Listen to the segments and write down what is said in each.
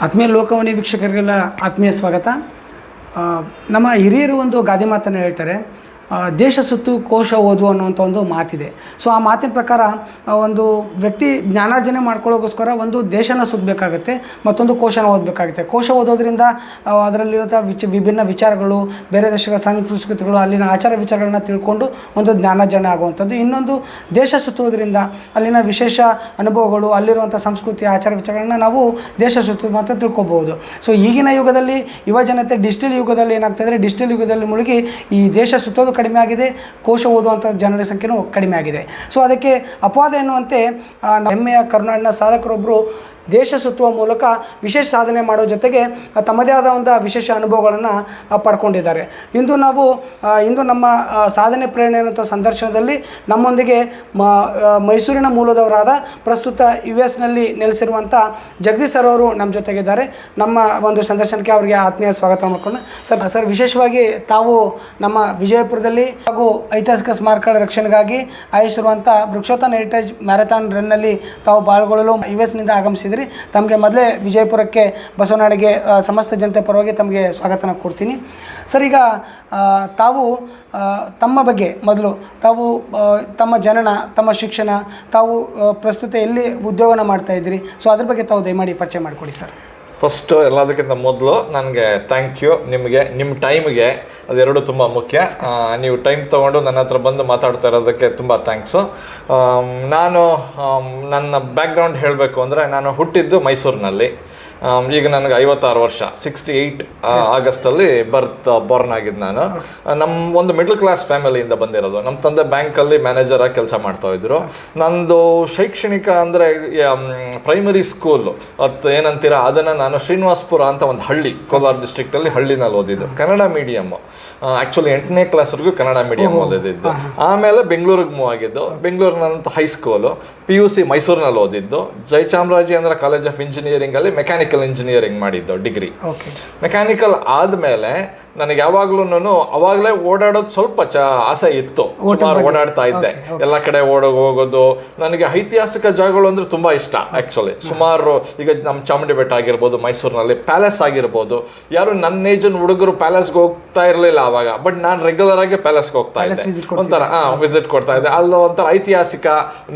ಆತ್ಮೀಯ ಲೋಕವಾಣಿ ವೀಕ್ಷಕರಿಗೆಲ್ಲ ಆತ್ಮೀಯ ಸ್ವಾಗತ. ನಮ್ಮ ಹಿರಿಯರು ಒಂದು ಗಾದೆ ಮಾತನ್ನು ಹೇಳ್ತಾರೆ. ದೇಶ ಸುತ್ತು ಕೋಶ ಓದು ಅನ್ನುವಂಥ ಒಂದು ಮಾತಿದೆ. ಸೊ ಆ ಮಾತಿನ ಪ್ರಕಾರ ಒಂದು ವ್ಯಕ್ತಿ ಜ್ಞಾನಾರ್ಜನೆ ಮಾಡ್ಕೊಳ್ಳೋಕ್ಕೋಸ್ಕರ ಒಂದು ದೇಶನ ಸುತ್ತಬೇಕಾಗತ್ತೆ ಮತ್ತೊಂದು ಕೋಶನ ಓದಬೇಕಾಗುತ್ತೆ. ಕೋಶ ಓದೋದ್ರಿಂದ ಅದರಲ್ಲಿರೋ ವಿಚ, ವಿಭಿನ್ನ ವಿಚಾರಗಳು, ಬೇರೆ ದೇಶಗಳ ಸಂಸ್ಕೃತಿಗಳು, ಅಲ್ಲಿನ ಆಚಾರ ವಿಚಾರಗಳನ್ನ ತಿಳ್ಕೊಂಡು ಒಂದು ಜ್ಞಾನಾರ್ಜನೆ ಆಗುವಂಥದ್ದು. ಇನ್ನೊಂದು, ದೇಶ ಸುತ್ತುವುದರಿಂದ ಅಲ್ಲಿನ ವಿಶೇಷ ಅನುಭವಗಳು ಅಲ್ಲಿರುವಂಥ ಸಂಸ್ಕೃತಿ, ಆಚಾರ ವಿಚಾರಗಳನ್ನ ನಾವು ದೇಶ ಸುತ್ತು ಮಾತ್ರ ತಿಳ್ಕೊಬಹುದು. ಸೊ ಈಗಿನ ಯುಗದಲ್ಲಿ ಯುವ ಜನತೆ ಡಿಜಿಟಲ್ ಯುಗದಲ್ಲಿ ಏನಾಗ್ತದೆ ಡಿಜಿಟಲ್ ಯುಗದಲ್ಲಿ ಮುಳುಗಿ ಈ ದೇಶ ಸುತ್ತೋದು ಕಡಿಮೆ ಆಗಿದೆ, ಕೋಶ ಓದುವಂಥ ಜನರ ಸಂಖ್ಯೆನೂ ಕಡಿಮೆ ಆಗಿದೆ. ಸೊ ಅದಕ್ಕೆ ಅಪವಾದ ಎನ್ನುವಂತೆ ಹೆಮ್ಮೆಯ ಕರುನಾಡಿನ ಸಾಧಕರೊಬ್ಬರು ದೇಶ ಸುತ್ತುವ ಮೂಲಕ ವಿಶೇಷ ಸಾಧನೆ ಮಾಡೋ ಜೊತೆಗೆ ತಮ್ಮದೇ ಆದ ಒಂದು ವಿಶೇಷ ಅನುಭವಗಳನ್ನು ಪಡ್ಕೊಂಡಿದ್ದಾರೆ. ಇಂದು ನಾವು ಇಂದು ನಮ್ಮ ಸಾಧನೆ ಪ್ರೇರಣೆ ಅನ್ನೋ ಸಂದರ್ಶನದಲ್ಲಿ ನಮ್ಮೊಂದಿಗೆ ಮೈಸೂರಿನ ಮೂಲದವರಾದ ಪ್ರಸ್ತುತ ಯು ಎಸ್ನಲ್ಲಿ ನೆಲೆಸಿರುವಂಥ ಜಗದೀಶ್ ಸರ್ ಅವರು ನಮ್ಮ ಜೊತೆಗಿದ್ದಾರೆ. ನಮ್ಮ ಒಂದು ಸಂದರ್ಶನಕ್ಕೆ ಅವರಿಗೆ ಆತ್ಮೀಯ ಸ್ವಾಗತ ಮಾಡಿಕೊಂಡು, ಸರ್ ಸರ್, ವಿಶೇಷವಾಗಿ ತಾವು ನಮ್ಮ ವಿಜಯಪುರದಲ್ಲಿ ಹಾಗೂ ಐತಿಹಾಸಿಕ ಸ್ಮಾರಕಗಳ ರಕ್ಷಣೆಗಾಗಿ ಆಯೋಜಿಸಿರುವಂಥ ವೃಕ್ಷೋತ್ತನ ಹೆರಿಟೇಜ್ ಮ್ಯಾರಥಾನ್ ರನ್ನಲ್ಲಿ ತಾವು ಪಾಲ್ಗೊಳ್ಳಲು ಯು ಎಸ್ನಿಂದ ತಮಗೆ ಮೊದಲೇ ವಿಜಯಪುರಕ್ಕೆ ಬಸವನಾಡಿಗೆ ಸಮಸ್ತ ಜನತೆ ಪರವಾಗಿ ತಮಗೆ ಸ್ವಾಗತನ ಕೊಡ್ತೀನಿ. ಸರ್, ಈಗ ತಾವು ತಮ್ಮ ಬಗ್ಗೆ ಮೊದಲು, ತಾವು ತಮ್ಮ ಜನನ, ತಮ್ಮ ಶಿಕ್ಷಣ, ತಾವು ಪ್ರಸ್ತುತ ಎಲ್ಲಿ ಉದ್ಯೋಗನ ಮಾಡ್ತಾ ಇದ್ದೀರಿ? ಸೊ, ಅದ್ರ ಬಗ್ಗೆ ತಾವು ದಯಮಾಡಿ ಪರಿಚಯ ಮಾಡಿಕೊಡಿ ಸರ್. ಫಸ್ಟು ಎಲ್ಲದಕ್ಕಿಂತ ಮೊದಲು ನನಗೆ ಥ್ಯಾಂಕ್ ಯು ನಿಮಗೆ ನಿಮ್ಮ ಟೈಮ್ಗೆ ಅದೆರಡು ತುಂಬ ಮುಖ್ಯ. ನೀವು ಟೈಮ್ ತೊಗೊಂಡು ನನ್ನ ಹತ್ರ ಬಂದು ಮಾತಾಡ್ತಾ ಇರೋದಕ್ಕೆ ತುಂಬ ಥ್ಯಾಂಕ್ಸು ನಾನು ನನ್ನ ಬ್ಯಾಕ್ಗ್ರೌಂಡ್ ಹೇಳಬೇಕು ಅಂದರೆ ನಾನು ಹುಟ್ಟಿದ್ದು ಮೈಸೂರಿನಲ್ಲಿ. ಈಗ ನನಗೆ ಐವತ್ತಾರು ವರ್ಷ ಸಿಕ್ಸ್ಟಿ ಏಯ್ಟ್ ಆಗಸ್ಟಲ್ಲಿ ಬರ್ತ್ ಬೋರ್ನ್ ಆಗಿದ್ದು ನಾನು. ನಮ್ಮ ಒಂದು ಮಿಡ್ಲ್ ಕ್ಲಾಸ್ ಫ್ಯಾಮಿಲಿಯಿಂದ ಬಂದಿರೋದು. ನಮ್ಮ ತಂದೆ ಬ್ಯಾಂಕಲ್ಲಿ ಮ್ಯಾನೇಜರ್ ಆಗಿ ಕೆಲಸ ಮಾಡ್ತಾ ಇದ್ರು. ನಂದು ಶೈಕ್ಷಣಿಕ ಅಂದರೆ ಪ್ರೈಮರಿ ಸ್ಕೂಲ್ ಅದು ಏನಂತೀರ ಅದನ್ನು ನಾನು ಶ್ರೀನಿವಾಸ್ಪುರ ಅಂತ ಒಂದು ಹಳ್ಳಿ ಕೋಲಾರ ಡಿಸ್ಟ್ರಿಕ್ಟಲ್ಲಿ ಹಳ್ಳಿನಲ್ಲಿ ಓದಿದ್ದು. ಕನ್ನಡ ಮೀಡಿಯಮ್ ಆ್ಯಕ್ಚುಲಿ ಎಂಟನೇ ಕ್ಲಾಸ್ವರೆಗೂ ಕನ್ನಡ ಮೀಡಿಯಮ್ ಓದಿದ್ದು. ಆಮೇಲೆ ಬೆಂಗಳೂರಿಗೆ ಮೂವ್ ಆಗಿದ್ದು. ಬೆಂಗಳೂರಿನಂತ high school P U C ಮೈಸೂರಿನಲ್ಲಿ ಓದಿದ್ದು. ಜಯಚಾಮರಾಜೇಂದ್ರ ಕಾಲೇಜ್ ಆಫ್ ಇಂಜಿನಿಯರಿಂಗಲ್ಲಿ ಮೆಕ್ಯಾನಿಕಲ್ ಇಂಜಿನಿಯರಿಂಗ್ ಮಾಡಿದ್ದು ಡಿಗ್ರಿ ಓಕೆ ಮೆಕ್ಯಾನಿಕಲ್ ಆದಮೇಲೆ ನನಗೆ ಯಾವಾಗ್ಲೂ ಅವಾಗಲೇ ಓಡಾಡೋದು ಸ್ವಲ್ಪ ಚ ಆಸೆ ಇತ್ತು. ಸುಮಾರು ಓಡಾಡ್ತಾ ಇದ್ದೆ. ಎಲ್ಲ ಕಡೆ ಓಡ ಹೋಗೋದು. ನನಗೆ ಐತಿಹಾಸಿಕ ಜಾಗಗಳು ಅಂದ್ರೆ ತುಂಬಾ ಇಷ್ಟ ಆಕ್ಚುಲಿ ಸುಮಾರು ಈಗ ನಮ್ಮ ಚಾಮುಂಡಿ ಬೆಟ್ಟ ಆಗಿರ್ಬೋದು ಮೈಸೂರಿನಲ್ಲಿ ಪ್ಯಾಲೇಸ್ ಆಗಿರ್ಬೋದು. ಯಾರು ನನ್ನ ಏಜನ್ ಹುಡುಗರು ಪ್ಯಾಲೇಸ್ಗೆ ಹೋಗ್ತಾ ಇರಲಿಲ್ಲ ಅವಾಗ ಬಟ್ ನಾನು ರೆಗ್ಯುಲರ್ ಆಗಿ ಪ್ಯಾಲೇಸ್ಗೆ ಹೋಗ್ತಾ ಇದ್ದೆ. ಒಂಥರ ಹಾ ವಿಸಿಟ್ ಕೊಡ್ತಾ ಇದ್ದೆ. ಅಲ್ಲಿ ಒಂಥರ ಐತಿಹಾಸಿಕ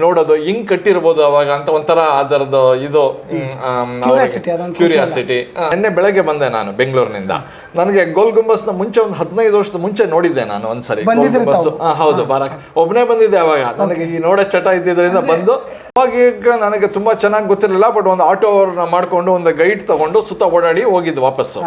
ನೋಡೋದು ಹಿಂಗ್ ಕಟ್ಟಿರ್ಬೋದು ಅವಾಗ ಅಂತ ಒಂಥರ ಅದರದ್ದು ಇದು ಕ್ಯೂರಿಯಾಸಿಟಿ ನಿನ್ನೆ ಬೆಳಗ್ಗೆ ಬಂದೆ ನಾನು ಬೆಂಗಳೂರಿನಿಂದ. ನನಗೆ ಗೋಲ್ ಗುಂಬಸ್ನ ಮುಂಚೆ ಒಂದು ಹದಿನೈದು ವರ್ಷದ ಮುಂಚೆ ನೋಡಿದ್ದೆ ನಾನು ಒಂದ್ಸರಿ. ಹೌದು ಬರಕ್. ಒಬ್ಬನೇ ಬಂದಿದ್ದೆ ಅವಾಗ. ನನಗೆ ಈ ನೋಡೋ ಚಟ ಇದ್ದಿದ್ರಿಂದ ಬಂದು ಅವಾಗ ಈಗ ನನಗೆ ತುಂಬಾ ಚೆನ್ನಾಗಿ ಗೊತ್ತಿರಲಿಲ್ಲ ಬಟ್ ಒಂದು ಆಟೋ ಅವ್ರನ್ನ ಮಾಡ್ಕೊಂಡು ಒಂದು ಗೈಡ್ ತಗೊಂಡು ಸುತ್ತ ಓಡಾಡಿ ಹೋಗಿದ್ದು ವಾಪಸ್ಸು.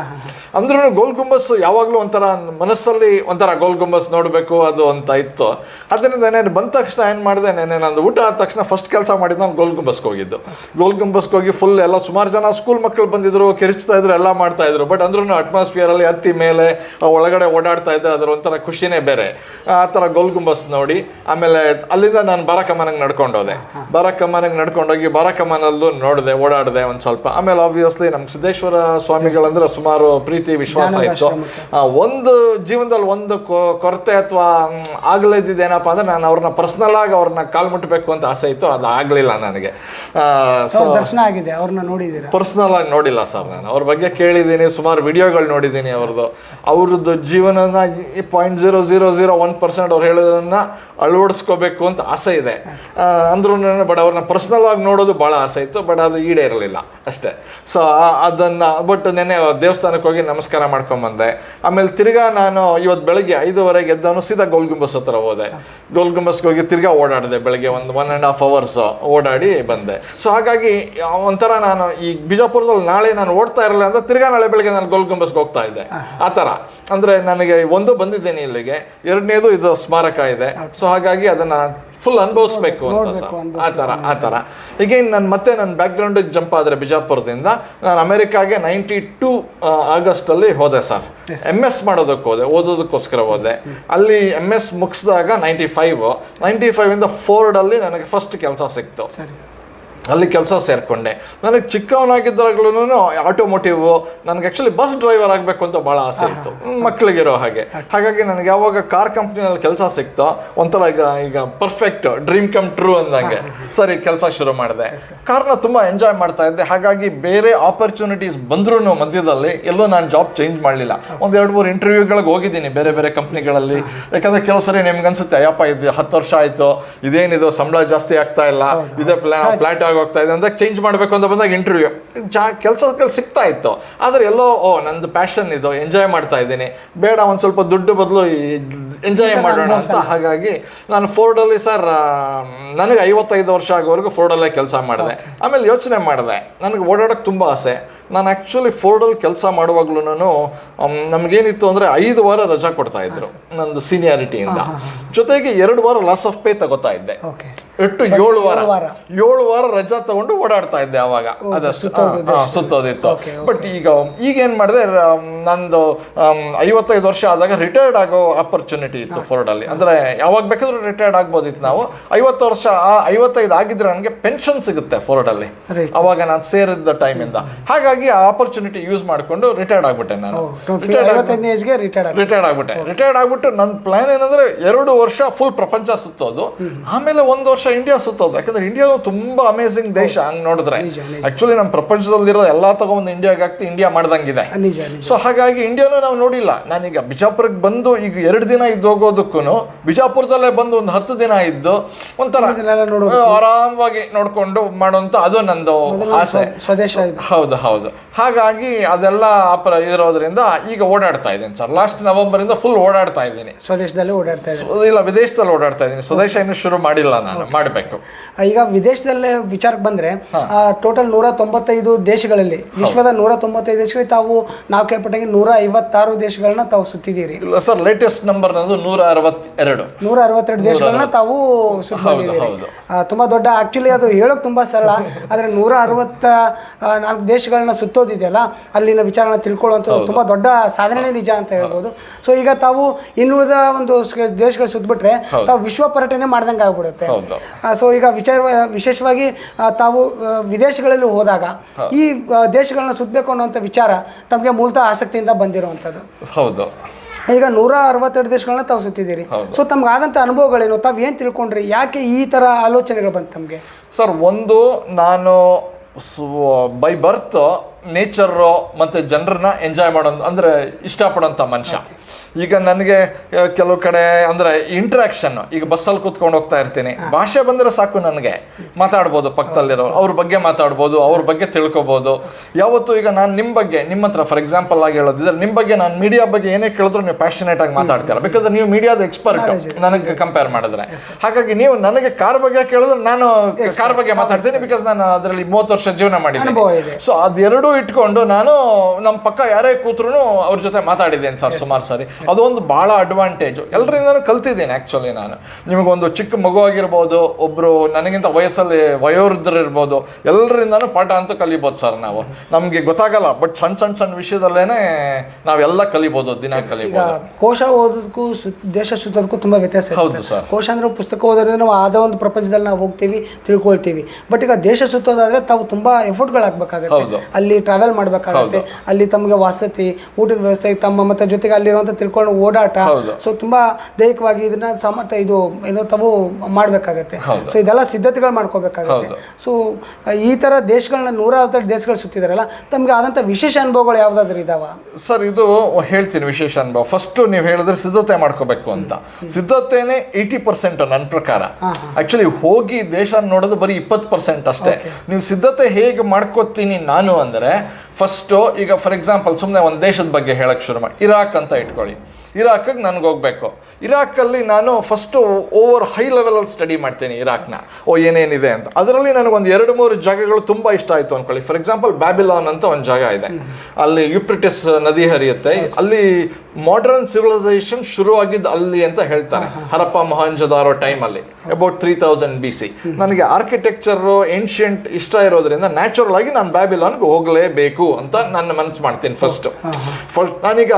ಅಂದ್ರೂ ಗೋಲ್ ಗುಂಬಸ್ ಯಾವಾಗಲೂ ಒಂಥರ ಮನಸ್ಸಲ್ಲಿ ಒಂಥರ ಗೋಲ್ ಗುಂಬಸ್ ನೋಡಬೇಕು ಅದು ಅಂತ ಇತ್ತು. ಅದರಿಂದ ನಾನು ಬಂದ ತಕ್ಷಣ ಏನು ಮಾಡಿದೆ ನೆನೆ ನಾನು ಊಟ ಆದ ತಕ್ಷಣ ಫಸ್ಟ್ ಕೆಲಸ ಮಾಡಿದ್ದು ನಾನು ಗೋಲ್ ಗುಂಬಸ್ಗೆ ಹೋಗಿದ್ದು. ಗೋಲ್ ಗುಂಬಸ್ಗೆ ಹೋಗಿ ಫುಲ್ ಎಲ್ಲ ಸುಮಾರು ಜನ ಸ್ಕೂಲ್ ಮಕ್ಕಳು ಬಂದಿದ್ರು ಕೆರಿಸ್ತಾ ಇದ್ರು ಎಲ್ಲ ಮಾಡ್ತಾ ಇದ್ರು. ಬಟ್ ಅಂದ್ರೂ ಅಟ್ಮಾಸ್ಫಿಯರಲ್ಲಿ ಹತ್ತಿ ಮೇಲೆ ಒಳಗಡೆ ಓಡಾಡ್ತಾ ಇದ್ರೆ ಅದರ ಒಂಥರ ಖುಷಿನೇ ಬೇರೆ. ಆ ಥರ ಗೋಲ್ ಗುಂಬಸ್ ನೋಡಿ ಆಮೇಲೆ ಅಲ್ಲಿಂದ ನಾನು ಬಾರಕಮ್ಮನಿಗೆ ನಡ್ಕೊಂಡು ಹೋದೆ. ಬಾರಕಮ್ಮನಿಗೆ ನಡ್ಕೊಂಡೋಗಿ ಬಾರಕಮ್ಮನಲ್ಲೂ ನೋಡಿದೆ ಓಡಾಡಿದೆ ಒಂದು ಸ್ವಲ್ಪ. ಆಮೇಲೆ ಆಬ್ವಿಯಸ್ಲಿ ನಮ್ಮ ಸಿದ್ದೇಶ್ವರ ಸ್ವಾಮಿಗಳಂದ್ರೆ ಸುಮಾರು ಪ್ರೀತಿ ವಿಶ್ವಾಸ ಇತ್ತು. ಒಂದು ಜೀವನದಲ್ಲಿ ಒಂದು ಕೊರತೆ ಅಥವಾ ಆಗಲಿದ್ದೇನಪ್ಪ ಅಂದ್ರೆ ನಾನು ಅವ್ರನ್ನ ಪರ್ಸ್ನಲ್ ಆಗಿ ಅವ್ರನ್ನ ಕಾಲ್ ಮುಟ್ಟಬೇಕು ಅಂತ ಆಸೆ ಇತ್ತು ಅದು ಆಗಲಿಲ್ಲ ನನಗೆ. ಸೊ ದರ್ಶನ ಆಗಿದೆ ಅವ್ರನ್ನ ನೋಡಿದ್ದೀರಾ? ಪರ್ಸ್ನಲ್ ಆಗಿ ನೋಡಿಲ್ಲ ಸರ್ ನಾನು. ಅವ್ರ ಬಗ್ಗೆ ಕೇಳಿದ್ದೀನಿ ಸುಮಾರು ವಿಡಿಯೋಗಳು ನೋಡಿದ್ದೀನಿ ಅವ್ರದ್ದು ಅವ್ರದ್ದು ಜೀವನನ point zero zero zero one percent ಅವ್ರು ಹೇಳೋದನ್ನ ಅಳವಡಿಸ್ಕೋಬೇಕು ಅಂತ ಆಸೆ ಇದೆ. ಅಂದ್ರೂ ಬಟ್ ಅವ್ರನ್ನ ಪರ್ಸ್ನಲ್ ಆಗಿ ನೋಡೋದು ಭಾಳ ಆಸೆ ಇತ್ತು ಬಟ್ ಅದು ಈಡೇರಲಿಲ್ಲ ಅಷ್ಟೇ. ಸೊ ಅದನ್ನು ಬಟ್ ನೆನ್ನೆ ದೇವಸ್ಥಾನಕ್ಕೆ ಹೋಗಿ ನಮಸ್ಕಾರ ಮಾಡ್ಕೊಂಬಂದೆ ಆಮೇಲೆ ತಿರ್ಗಾ ನಾನು ಇವತ್ತು ಬೆಳಗ್ಗೆ ಐದುವರೆಗೆ ಎದ್ದವನು ಸೀದಾ ಗೋಲ್ ಗುಂಬಸ್ ಹತ್ರ ಹೋದೆ. ಗೋಲ್ ಗುಂಬಸ್ಗೆ ಹೋಗಿ ತಿರ್ಗಾ ಓಡಾಡಿದೆ ಬೆಳಗ್ಗೆ ಒಂದು ಒನ್ ಆ್ಯಂಡ್ ಹಾಫ್ ಅವರ್ಸ್ ಓಡಾಡಿ ಬಂದೆ. ಸೊ ಹಾಗಾಗಿ ಒಂಥರ ನಾನು ಈ ಬಿಜಾಪುರದಲ್ಲಿ ನಾಳೆ ನಾನು ಓಡ್ತಾ ಇರಲಿಲ್ಲ ಅಂದ್ರೆ ತಿರ್ಗಾ ನಾಳೆ ಬೆಳಗ್ಗೆ ನಾನು ಗೋಲ್ ಗುಂಬಸ್ಗೆ ಹೋಗ್ತಾ ಇದ್ದೆ. ಆ ಥರ. ಅಂದರೆ ನನಗೆ ಒಂದು ಬಂದಿದ್ದೇನೆ ಇಲ್ಲಿಗೆ ಎರಡನೇದು ಇದು ಸ್ಮಾರಕ ಇದೆ. ಸೊ ಹಾಗಾಗಿ ಅದನ್ನ ಫುಲ್ ಅನುಭವಿಸ್ಬೇಕು ಅಂತ ಸರ್. ಆ ಥರ ಆ ಥರ. ಈಗೇನು ನಾನು ಮತ್ತೆ ನನ್ನ ಬ್ಯಾಕ್ಗ್ರೌಂಡಿಗೆ ಜಂಪ್ ಆದರೆ ಬಿಜಾಪುರದಿಂದ ನಾನು ಅಮೆರಿಕಾಗೆ ನೈಂಟಿ ಟೂ ಆಗಸ್ಟಲ್ಲಿ ಹೋದೆ ಸರ್. ಎಂ ಎಸ್ ಮಾಡೋದಕ್ಕೆ ಹೋದೆ ಓದೋದಕ್ಕೋಸ್ಕರ ಹೋದೆ. ಅಲ್ಲಿ ಎಂ ಎಸ್ ಮುಗಿಸಿದಾಗ ನೈಂಟಿ ಫೈವ್ ನೈಂಟಿ ಫೈವಿಂದ ಫೋರ್ಡಲ್ಲಿ ನನಗೆ ಫಸ್ಟ್ ಕೆಲಸ ಸಿಕ್ತು. ಸರಿ. ಅಲ್ಲಿ ಕೆಲಸ ಸೇರಿಕೊಂಡೆ. ನನಗೆ ಚಿಕ್ಕವನಾಗಿದ್ದಾಗಲೂ ಆಟೋಮೋಟಿವ್ ನನಗೆ ಆ್ಯಕ್ಚುಲಿ ಬಸ್ ಡ್ರೈವರ್ ಆಗಬೇಕು ಅಂತ ಭಾಳ ಆಸೆ ಇತ್ತು. ಮಕ್ಕಳಿಗಿರೋ ಹಾಗೆ. ಹಾಗಾಗಿ ನನಗೆ ಯಾವಾಗ ಕಾರ್ ಕಂಪ್ನಿನಲ್ಲಿ ಕೆಲಸ ಸಿಕ್ತೋ ಒಂಥರ ಈಗ ಈಗ ಪರ್ಫೆಕ್ಟ್ ಡ್ರೀಮ್ ಕಮ್ ಟ್ರೂ ಅಂದಂಗೆ ಸರಿ ಕೆಲಸ ಶುರು ಮಾಡಿದೆ. ಕಾರ್ನ ತುಂಬ ಎಂಜಾಯ್ ಮಾಡ್ತಾ ಇದ್ದೆ. ಹಾಗಾಗಿ ಬೇರೆ ಆಪರ್ಚುನಿಟೀಸ್ ಬಂದ್ರೂ ಮಧ್ಯದಲ್ಲಿ ಎಲ್ಲೋ ನಾನು ಜಾಬ್ ಚೇಂಜ್ ಮಾಡಲಿಲ್ಲ. ಒಂದು ಎರಡು ಮೂರು ಇಂಟರ್ವ್ಯೂಗಳಿಗೆ ಹೋಗಿದ್ದೀನಿ ಬೇರೆ ಬೇರೆ ಕಂಪ್ನಿಗಳಲ್ಲಿ ಯಾಕಂದ್ರೆ ಕೆಲವು ಸರಿ ನಿಮ್ಗೆ ಅನ್ಸುತ್ತೆ ಅಯ್ಯಪ್ಪ ಇದು ಹತ್ತು ವರ್ಷ ಆಯಿತು ಇದೇನಿದು ಸಂಬಳ ಜಾಸ್ತಿ ಆಗ್ತಾ ಇಲ್ಲ ಇದೇ ಪ್ಲಾ ಫ್ಲಾಟ್ ಆಗಿ ಹೋಗ್ತಾ ಇದೆ ಅಂದಾಗ ಚೇಂಜ್ ಮಾಡಬೇಕು ಅಂತ ಬಂದಾಗ ಇಂಟರ್ವ್ಯೂ ಜಾ ಕೆಲಸಗಳು ಸಿಗ್ತಾ ಇತ್ತು. ಆದರೆ ಎಲ್ಲೋ ಓ ನಂದು ಪ್ಯಾಷನ್ ಇದು ಎಂಜಾಯ್ ಮಾಡ್ತಾ ಇದ್ದೀನಿ. ಬೇಡ ಒಂದು ಸ್ವಲ್ಪ ದುಡ್ಡು ಬದಲು ಎಂಜಾಯ್ ಮಾಡೋಣ ಅಂತ. ಹಾಗಾಗಿ ನಾನು ಫೋರ್ಡಲ್ಲಿ ಸರ್ ನನಗೆ ಐವತ್ತೈದು ವರ್ಷ ಆಗೋವರೆಗೂ ಫೋರ್ಡಲ್ಲೇ ಕೆಲಸ ಮಾಡಿದೆ. ಆಮೇಲೆ ಯೋಚನೆ ಮಾಡಿದೆ. ನನಗೆ ಓಡಾಡೋಕ್ಕೆ ತುಂಬ ಆಸೆ. ನಾನು ಆ್ಯಕ್ಚುಲಿ ಫೋರ್ಡಲ್ಲಿ ಕೆಲಸ ಮಾಡುವಾಗಲೂ ನಾನು ನಮಗೇನಿತ್ತು ಅಂದರೆ ಐದು ವಾರ ರಜಾ ಕೊಡ್ತಾ ಇದ್ರು ನಂದು ಸೀನಿಯಾರಿಟಿಯಿಂದ ಜೊತೆಗೆ ಎರಡು ವಾರ ಲಾಸ್ ಆಫ್ ಪೇ ತಗೋತಾ ಇದ್ದೆ. ಎಷ್ಟು ಏಳು ವಾರ. ಏಳು ವಾರ. ರಜಾ ತಗೊಂಡು ಓಡಾಡ್ತಾ ಇದ್ದೆ ಅವಾಗ. ಅದಷ್ಟು ಸುತ್ತೋದಿತ್ತು ಬಟ್ ಈಗ ಈಗ ಏನ್ ಮಾಡಿದೆ ನಂದು ಐವತ್ತೈದು ವರ್ಷ ಆದಾಗ ರಿಟೈರ್ಡ್ ಆಗೋ ಆಪರ್ಚುನಿಟಿ ಇತ್ತು ಫೋರ್ಡ್ ಅಲ್ಲಿ. ಅಂದ್ರೆ ಯಾವಾಗ ಬೇಕಾದ್ರು ರಿಟೈರ್ಡ್ ಆಗ್ಬೋದಿತ್ತು ನಾವು. ಐವತ್ತು ವರ್ಷ ಐವತ್ತೈದು ಆಗಿದ್ರೆ ನನಗೆ ಪೆನ್ಷನ್ ಸಿಗುತ್ತೆ ಫೋರ್ಡ್ ಅಲ್ಲಿ. ಅವಾಗ ನಾನು ಸೇರಿದ್ದ ಟೈಮಿಂದ ಹಾಗಾಗಿ ಆ ಆಪರ್ಚುನಿಟಿ ಯೂಸ್ ಮಾಡ್ಕೊಂಡು ರಿಟೈರ್ಡ್ ಆಗ್ಬಿಟ್ಟೆ ನಾನು. ರಿಟೈರ್ಡ್ ಆಗ್ಬಿಟ್ಟೆ. ರಿಟೈರ್ಡ್ ಆಗ್ಬಿಟ್ಟು. ನನ್ನ ಪ್ಲಾನ್ ಏನಂದ್ರೆ ಎರಡು ವರ್ಷ ಫುಲ್ ಪ್ರಪಂಚ ಸುತ್ತೋದು. ಆಮೇಲೆ ಒಂದು ವರ್ಷ ಇಂಡಿಯಾ ಸುತ್ತೋದು. ಯಾಕಂದ್ರೆ ಇಂಡಿಯಾ ತುಂಬಾ ಅಮೇಸಿಂಗ್ ದೇಶ ಹಂಗ್ ನೋಡಿದ್ರೆ. ಆಕ್ಚುಲಿ ನಮ್ಮ ಪ್ರಪಂಚದಲ್ಲಿರೋ ಎಲ್ಲಾ ತಗೊಂಡ್ ಇಂಡಿಯಾಗೆ ಹಾಕ್ತಿ ಇಂಡಿಯಾ ಮಾಡ್ದಂಗಿದೆ. ಸೊ ಹಾಗಾಗಿ ಇಂಡಿಯಾನು ನಾವು ನೋಡಿಲ್ಲ. ನಾನೀಗ ಬಿಜಾಪುರಕ್ಕೆ ಬಂದು ಈಗ ಎರಡು ದಿನ ಇದ್ದು ಹೋಗೋದಕ್ಕೂ ಬಿಜಾಪುರದಲ್ಲೇ ಬಂದು ಒಂದು ಹತ್ತು ದಿನ ಇದ್ದು ಒಂಥರ ಆರಾಮವಾಗಿ ನೋಡ್ಕೊಂಡು ಮಾಡುವಂತ ಅದು ನಂದು ಆಸೆ. ಸ್ವದೇಶ ಹೌದು ಹೌದು. ಹಾಗಾಗಿ ಅದೆಲ್ಲ ಇರೋದ್ರಿಂದ ಈಗ ಓಡಾಡ್ತಾ ಇದ್ದೀನಿ ಸರ್. ಲಾಸ್ಟ್ ನವೆಂಬರ್ ಇಂದ ಫುಲ್ ಓಡಾಡ್ತಾ ಇದ್ದೀನಿ. ಸ್ವದೇಶದಲ್ಲಿ ಓಡಾಡ್ತಾ ಇಲ್ಲ ವಿದೇಶದಲ್ಲಿ ಓಡಾಡ್ತಾ ಇದ್ದೀನಿ. ಸ್ವದೇಶ ಇನ್ನು ಶುರು ಮಾಡಿಲ್ಲ ನಾನು. ಮಾಡಬೇಕು. ಈಗ ವಿದೇಶದಲ್ಲೇ ವಿಚಾರಕ್ಕೆ ಬಂದ್ರೆ ಟೋಟಲ್ ನೂರ ತೊಂಬತ್ತೈದು ದೇಶಗಳಲ್ಲಿ ವಿಶ್ವದ ನೂರ ತೊಂಬತ್ತೈದು ದೇಶಗಳಲ್ಲಿ ತಾವು ನಾವು ಕೇಳ್ಪಟ್ಟಂಗೆ ನೂರ ಐವತ್ತಾರು ದೇಶಗಳನ್ನ ತಾವು ಸುತ್ತಿದ್ದೀರಿ. ಇಲ್ಲ ಸರ್ ಲೇಟೆಸ್ಟ್ ನಂಬರ್ ನೂರ ಅರವತ್ತೆರಡು ನೂರ ಅರವತ್ತೆರಡು ದೇಶಗಳನ್ನ ತಾವು ಸುತ್ತಿದ್ದೀರಿ. ತುಂಬಾ ದೊಡ್ಡ ಆಕ್ಚುಲಿ ಅದು ಹೇಳೋಕೆ ತುಂಬಾ ಸರಳ ಆದ್ರೆ ನೂರ ಅರವತ್ತ ನಾಲ್ಕು ದೇಶಗಳನ್ನ ಸುತ್ತೋದಿದೆಯಲ್ಲ ಅಲ್ಲಿನ ವಿಚಾರನ ತಿಳ್ಕೊಳ್ಳುವಂಥದ್ದು ತುಂಬಾ ದೊಡ್ಡ ಸಾಧನೆ ನಿಜ ಅಂತ ಹೇಳ್ಬೋದು. ಸೊ ಈಗ ತಾವು ಇನ್ನುಳಿದ ಒಂದು ದೇಶಗಳು ಸುತ್ತಬಿಟ್ರೆ ತಾವು ವಿಶ್ವ ಪರ್ಯಟನೆ ಮಾಡ್ದಂಗೆ ಆಗ್ಬಿಡುತ್ತೆ ಸೊ ಈಗ ವಿಚಾರ ವಿಶೇಷವಾಗಿ ತಾವು ವಿದೇಶಗಳಲ್ಲಿ ಹೋದಾಗ ಈ ದೇಶಗಳನ್ನ ಸುತ್ತಬೇಕು ಅನ್ನೋಂಥ ವಿಚಾರ ತಮಗೆ ಮೂಲತಃ ಆಸಕ್ತಿಯಿಂದ ಬಂದಿರುವಂಥದ್ದು ಹೌದು. ಈಗ ನೂರ ಅರವತ್ತೆರಡು ದೇಶಗಳನ್ನ ತಾವು ಸುತ್ತಿದ್ದೀರಿ. ಸೊ ತಮ್ಗೆ ಆದಂಥ ಅನುಭವಗಳೇನು? ತಾವು ಏನು ತಿಳ್ಕೊಂಡ್ರಿ? ಯಾಕೆ ಈ ಥರ ಆಲೋಚನೆಗಳು ಬಂತು ತಮಗೆ? ಸರ್ ಒಂದು ನಾನು ಬೈ ಬರ್ತ್ ನೇಚರ್ ಮತ್ತು ಜನರನ್ನ ಎಂಜಾಯ್ ಮಾಡೋ ಅಂದರೆ ಇಷ್ಟಪಡೋಂಥ ಮನುಷ್ಯ. ಈಗ ನನಗೆ ಕೆಲವು ಕಡೆ ಅಂದರೆ ಇಂಟ್ರಾಕ್ಷನ್ ಈಗ ಬಸ್ಸಲ್ಲಿ ಕೂತ್ಕೊಂಡು ಹೋಗ್ತಾ ಇರ್ತೀನಿ. ಭಾಷೆ ಬಂದರೆ ಸಾಕು ನನಗೆ. ಮಾತಾಡ್ಬೋದು ಪಕ್ಕದಲ್ಲಿರೋ ಅವ್ರ ಬಗ್ಗೆ ಮಾತಾಡ್ಬೋದು ಅವ್ರ ಬಗ್ಗೆ ತಿಳ್ಕೊಬೋದು. ಯಾವತ್ತು ಈಗ ನಾನು ನಿಮ್ಮ ಬಗ್ಗೆ ನಿಮ್ಮ ಹತ್ರ ಫಾರ್ ಎಕ್ಸಾಂಪಲ್ ಆಗಿ ಹೇಳೋದಿದ್ರೆ ನಿಮ್ಮ ಬಗ್ಗೆ ನಾನು ಮೀಡಿಯಾ ಬಗ್ಗೆ ಏನೇ ಕೇಳಿದ್ರು ನೀವು ಪ್ಯಾಷನೇಟ್ ಆಗಿ ಮಾತಾಡ್ತೀರಾ? ಬಿಕಾಸ್ ನೀವು ಮೀಡಿಯಾದ ಎಕ್ಸ್ಪರ್ಟ್ ನನಗೆ ಕಂಪೇರ್ ಮಾಡಿದ್ರೆ. ಹಾಗಾಗಿ ನೀವು ನನಗೆ ಕಾರ್ ಬಗ್ಗೆ ಕೇಳಿದ್ರೆ ನಾನು ಕಾರ್ ಬಗ್ಗೆ ಮಾತಾಡ್ತೀನಿ ಬಿಕಾಸ್ ನಾನು ಅದರಲ್ಲಿ ಮೂವತ್ತು ವರ್ಷ ಜೀವನ ಮಾಡಿದ್ದೀನಿ. ಸೊ ಅದೆರಡೂ ಇಟ್ಕೊಂಡು ನಾನು ನಮ್ಮ ಪಕ್ಕ ಯಾರೇ ಕೂತ್ರು ಅವ್ರ ಜೊತೆ ಮಾತಾಡಿದ್ದೇನೆ ಸರ್ ಸುಮಾರು ಸಾರಿ. ಅದೊಂದು ಭಾಳ ಅಡ್ವಾಂಟೇಜು ಎಲ್ಲರಿಂದನೂ ಕಲ್ತಿದ್ದೀನಿ ಆ್ಯಕ್ಚುಲಿ ನಾನು. ನಿಮಗೊಂದು ಚಿಕ್ಕ ಮಗು ಆಗಿರ್ಬೋದು ಒಬ್ಬರು ನನಗಿಂತ ವಯಸ್ಸಲ್ಲಿ ವಯೋವೃದ್ಧರು ಇರ್ಬೋದು ಎಲ್ಲರಿಂದನೂ ಪಾಠ ಅಂತ ಕಲಿಬೋದು ಸರ್ ನಾವು. ನಮಗೆ ಗೊತ್ತಾಗಲ್ಲ ಬಟ್ ಸಣ್ಣ ಸಣ್ಣ ಸಣ್ಣ ವಿಷಯದಲ್ಲೇ ನಾವೆಲ್ಲ ಕಲಿಬೋದು ದಿನ ಈಗ ಕಲಿಬೋದು. ಕೋಶ ಓದೋದಕ್ಕೂ ದೇಶ ಸುತ್ತೋದಕ್ಕೂ ತುಂಬ ವ್ಯತ್ಯಾಸ ಹೌದು ಸರ್ ಕೋಶ ಅಂದರೆ ಪುಸ್ತಕ ಓದೋದ್ರಿಂದ ನಾವು ಆದ ಒಂದು ಪ್ರಪಂಚದಲ್ಲಿ ನಾವು ಹೋಗ್ತೀವಿ ತಿಳ್ಕೊಳ್ತೀವಿ. ಬಟ್ ಈಗ ದೇಶ ಸುತ್ತೋದಾದ್ರೆ ತಾವು ತುಂಬಾ ಎಫರ್ಟ್ಗಳು ಹಾಕ್ಬೇಕಾಗತ್ತೆ ಅಲ್ಲಿ ಟ್ರಾವೆಲ್ ಮಾಡಬೇಕಾಗುತ್ತೆ. ಅಲ್ಲಿ ತಮಗೆ ವಸತಿ ಊಟದ ವ್ಯವಸ್ಥೆ ತಮ್ಮ ಮತ್ತೆ ಜೊತೆಗೆ ಅಲ್ಲಿರುವಂಥ ತಿಳ್ಕೊಂಡು ಓಡಾಟ. ಸೊ ತುಂಬಾ ದೈಹಿಕವಾಗಿ ಇದನ್ನ ಸಮರ್ಥ ಇದು ಏನೋ ತಾವು ಮಾಡಬೇಕಾಗತ್ತೆ. ಸೊ ಇದೆಲ್ಲ ಸಿದ್ಧತೆಗಳು ಮಾಡ್ಕೋಬೇಕಾಗತ್ತೆ. ಸೊ ಈ ತರ ದೇಶಗಳನ್ನ ನೂರ ದೇಶಗಳು ಸುತ್ತಿದಾರಲ್ಲ ತಮ್ಗೆ ಆದಂತ ವಿಶೇಷ ಅನುಭವಗಳು ಯಾವ್ದಾದ್ರು ಇದಾವ? ಸರ್ ಇದು ಹೇಳ್ತೀನಿ ವಿಶೇಷ ಅನುಭವ. ಫಸ್ಟ್ ನೀವು ಹೇಳಿದ್ರೆ ಸಿದ್ಧತೆ ಮಾಡ್ಕೋಬೇಕು ಅಂತ. ಸಿದ್ಧತೆನೇ ಏಯ್ಟಿ ಪರ್ಸೆಂಟ್ ನನ್ನ ಪ್ರಕಾರ. ಆಕ್ಚುಲಿ ಹೋಗಿ ದೇಶ ನೋಡೋದು ಬರೀ ಇಪ್ಪತ್ತು ಪರ್ಸೆಂಟ್ ಅಷ್ಟೇ. ನೀವು ಸಿದ್ಧತೆ ಹೇಗೆ ಮಾಡ್ಕೋತೀನಿ ನಾನು ಅಂದರೆ ಫಸ್ಟು ಈಗ ಫಾರ್ ಎಕ್ಸಾಂಪಲ್ ಸುಮ್ಮನೆ ಒಂದು ದೇಶದ ಬಗ್ಗೆ ಹೇಳಕ್ಕೆ ಶುರು ಮಾಡಿ ಇರಾಕ್ ಅಂತ ಇಟ್ಕೊಳ್ಳಿ. ಇರಾಕಿಗೆ ನನಗೆ ಹೋಗಬೇಕು. ಇರಾಕಲ್ಲಿ ನಾನು ಫಸ್ಟು ಓವರ್ ಹೈ ಲೆವೆಲಲ್ಲಿ ಸ್ಟಡಿ ಮಾಡ್ತೀನಿ ಇರಾಕ್ನ. ಓ ಏನೇನಿದೆ ಅಂತ. ಅದರಲ್ಲಿ ನನಗೊಂದು ಎರಡು ಮೂರು ಜಾಗಗಳು ತುಂಬ ಇಷ್ಟ ಆಯಿತು ಅಂದ್ಕೊಳ್ಳಿ ಫಾರ್ ಎಕ್ಸಾಂಪಲ್ ಬ್ಯಾಬಿಲಾನ್ ಅಂತ ಒಂದು ಜಾಗ ಇದೆ. ಅಲ್ಲಿ ಯುಪ್ರಿಟಿಸ್ ನದಿ ಹರಿಯುತ್ತೆ. ಅಲ್ಲಿ ಮಾಡರ್ನ್ ಸಿವಿಲೈಸೇಷನ್ ಶುರುವಾಗಿದ್ದು ಅಲ್ಲಿ ಅಂತ ಹೇಳ್ತಾರೆ. ಹರಪ್ಪ ಮೊಹಂಜದಾರೋ ಟೈಮಲ್ಲಿ about three thousand B C ನನಗೆ ಆರ್ಕಿಟೆಕ್ಚರು ಏನ್ಷಿಯಂಟ್ ಇಷ್ಟ ಇರೋದ್ರಿಂದ ನ್ಯಾಚುರಲ್ ಆಗಿ ನಾನು ಬ್ಯಾಬಿಲಾನ್ಗೆ ಹೋಗಲೇಬೇಕು ಅಂತ ನನ್ನ ಮನಸ್ಸು ಮಾಡ್ತೀನಿ ಫಸ್ಟು ಫಸ್ಟ್ ನಾನೀಗ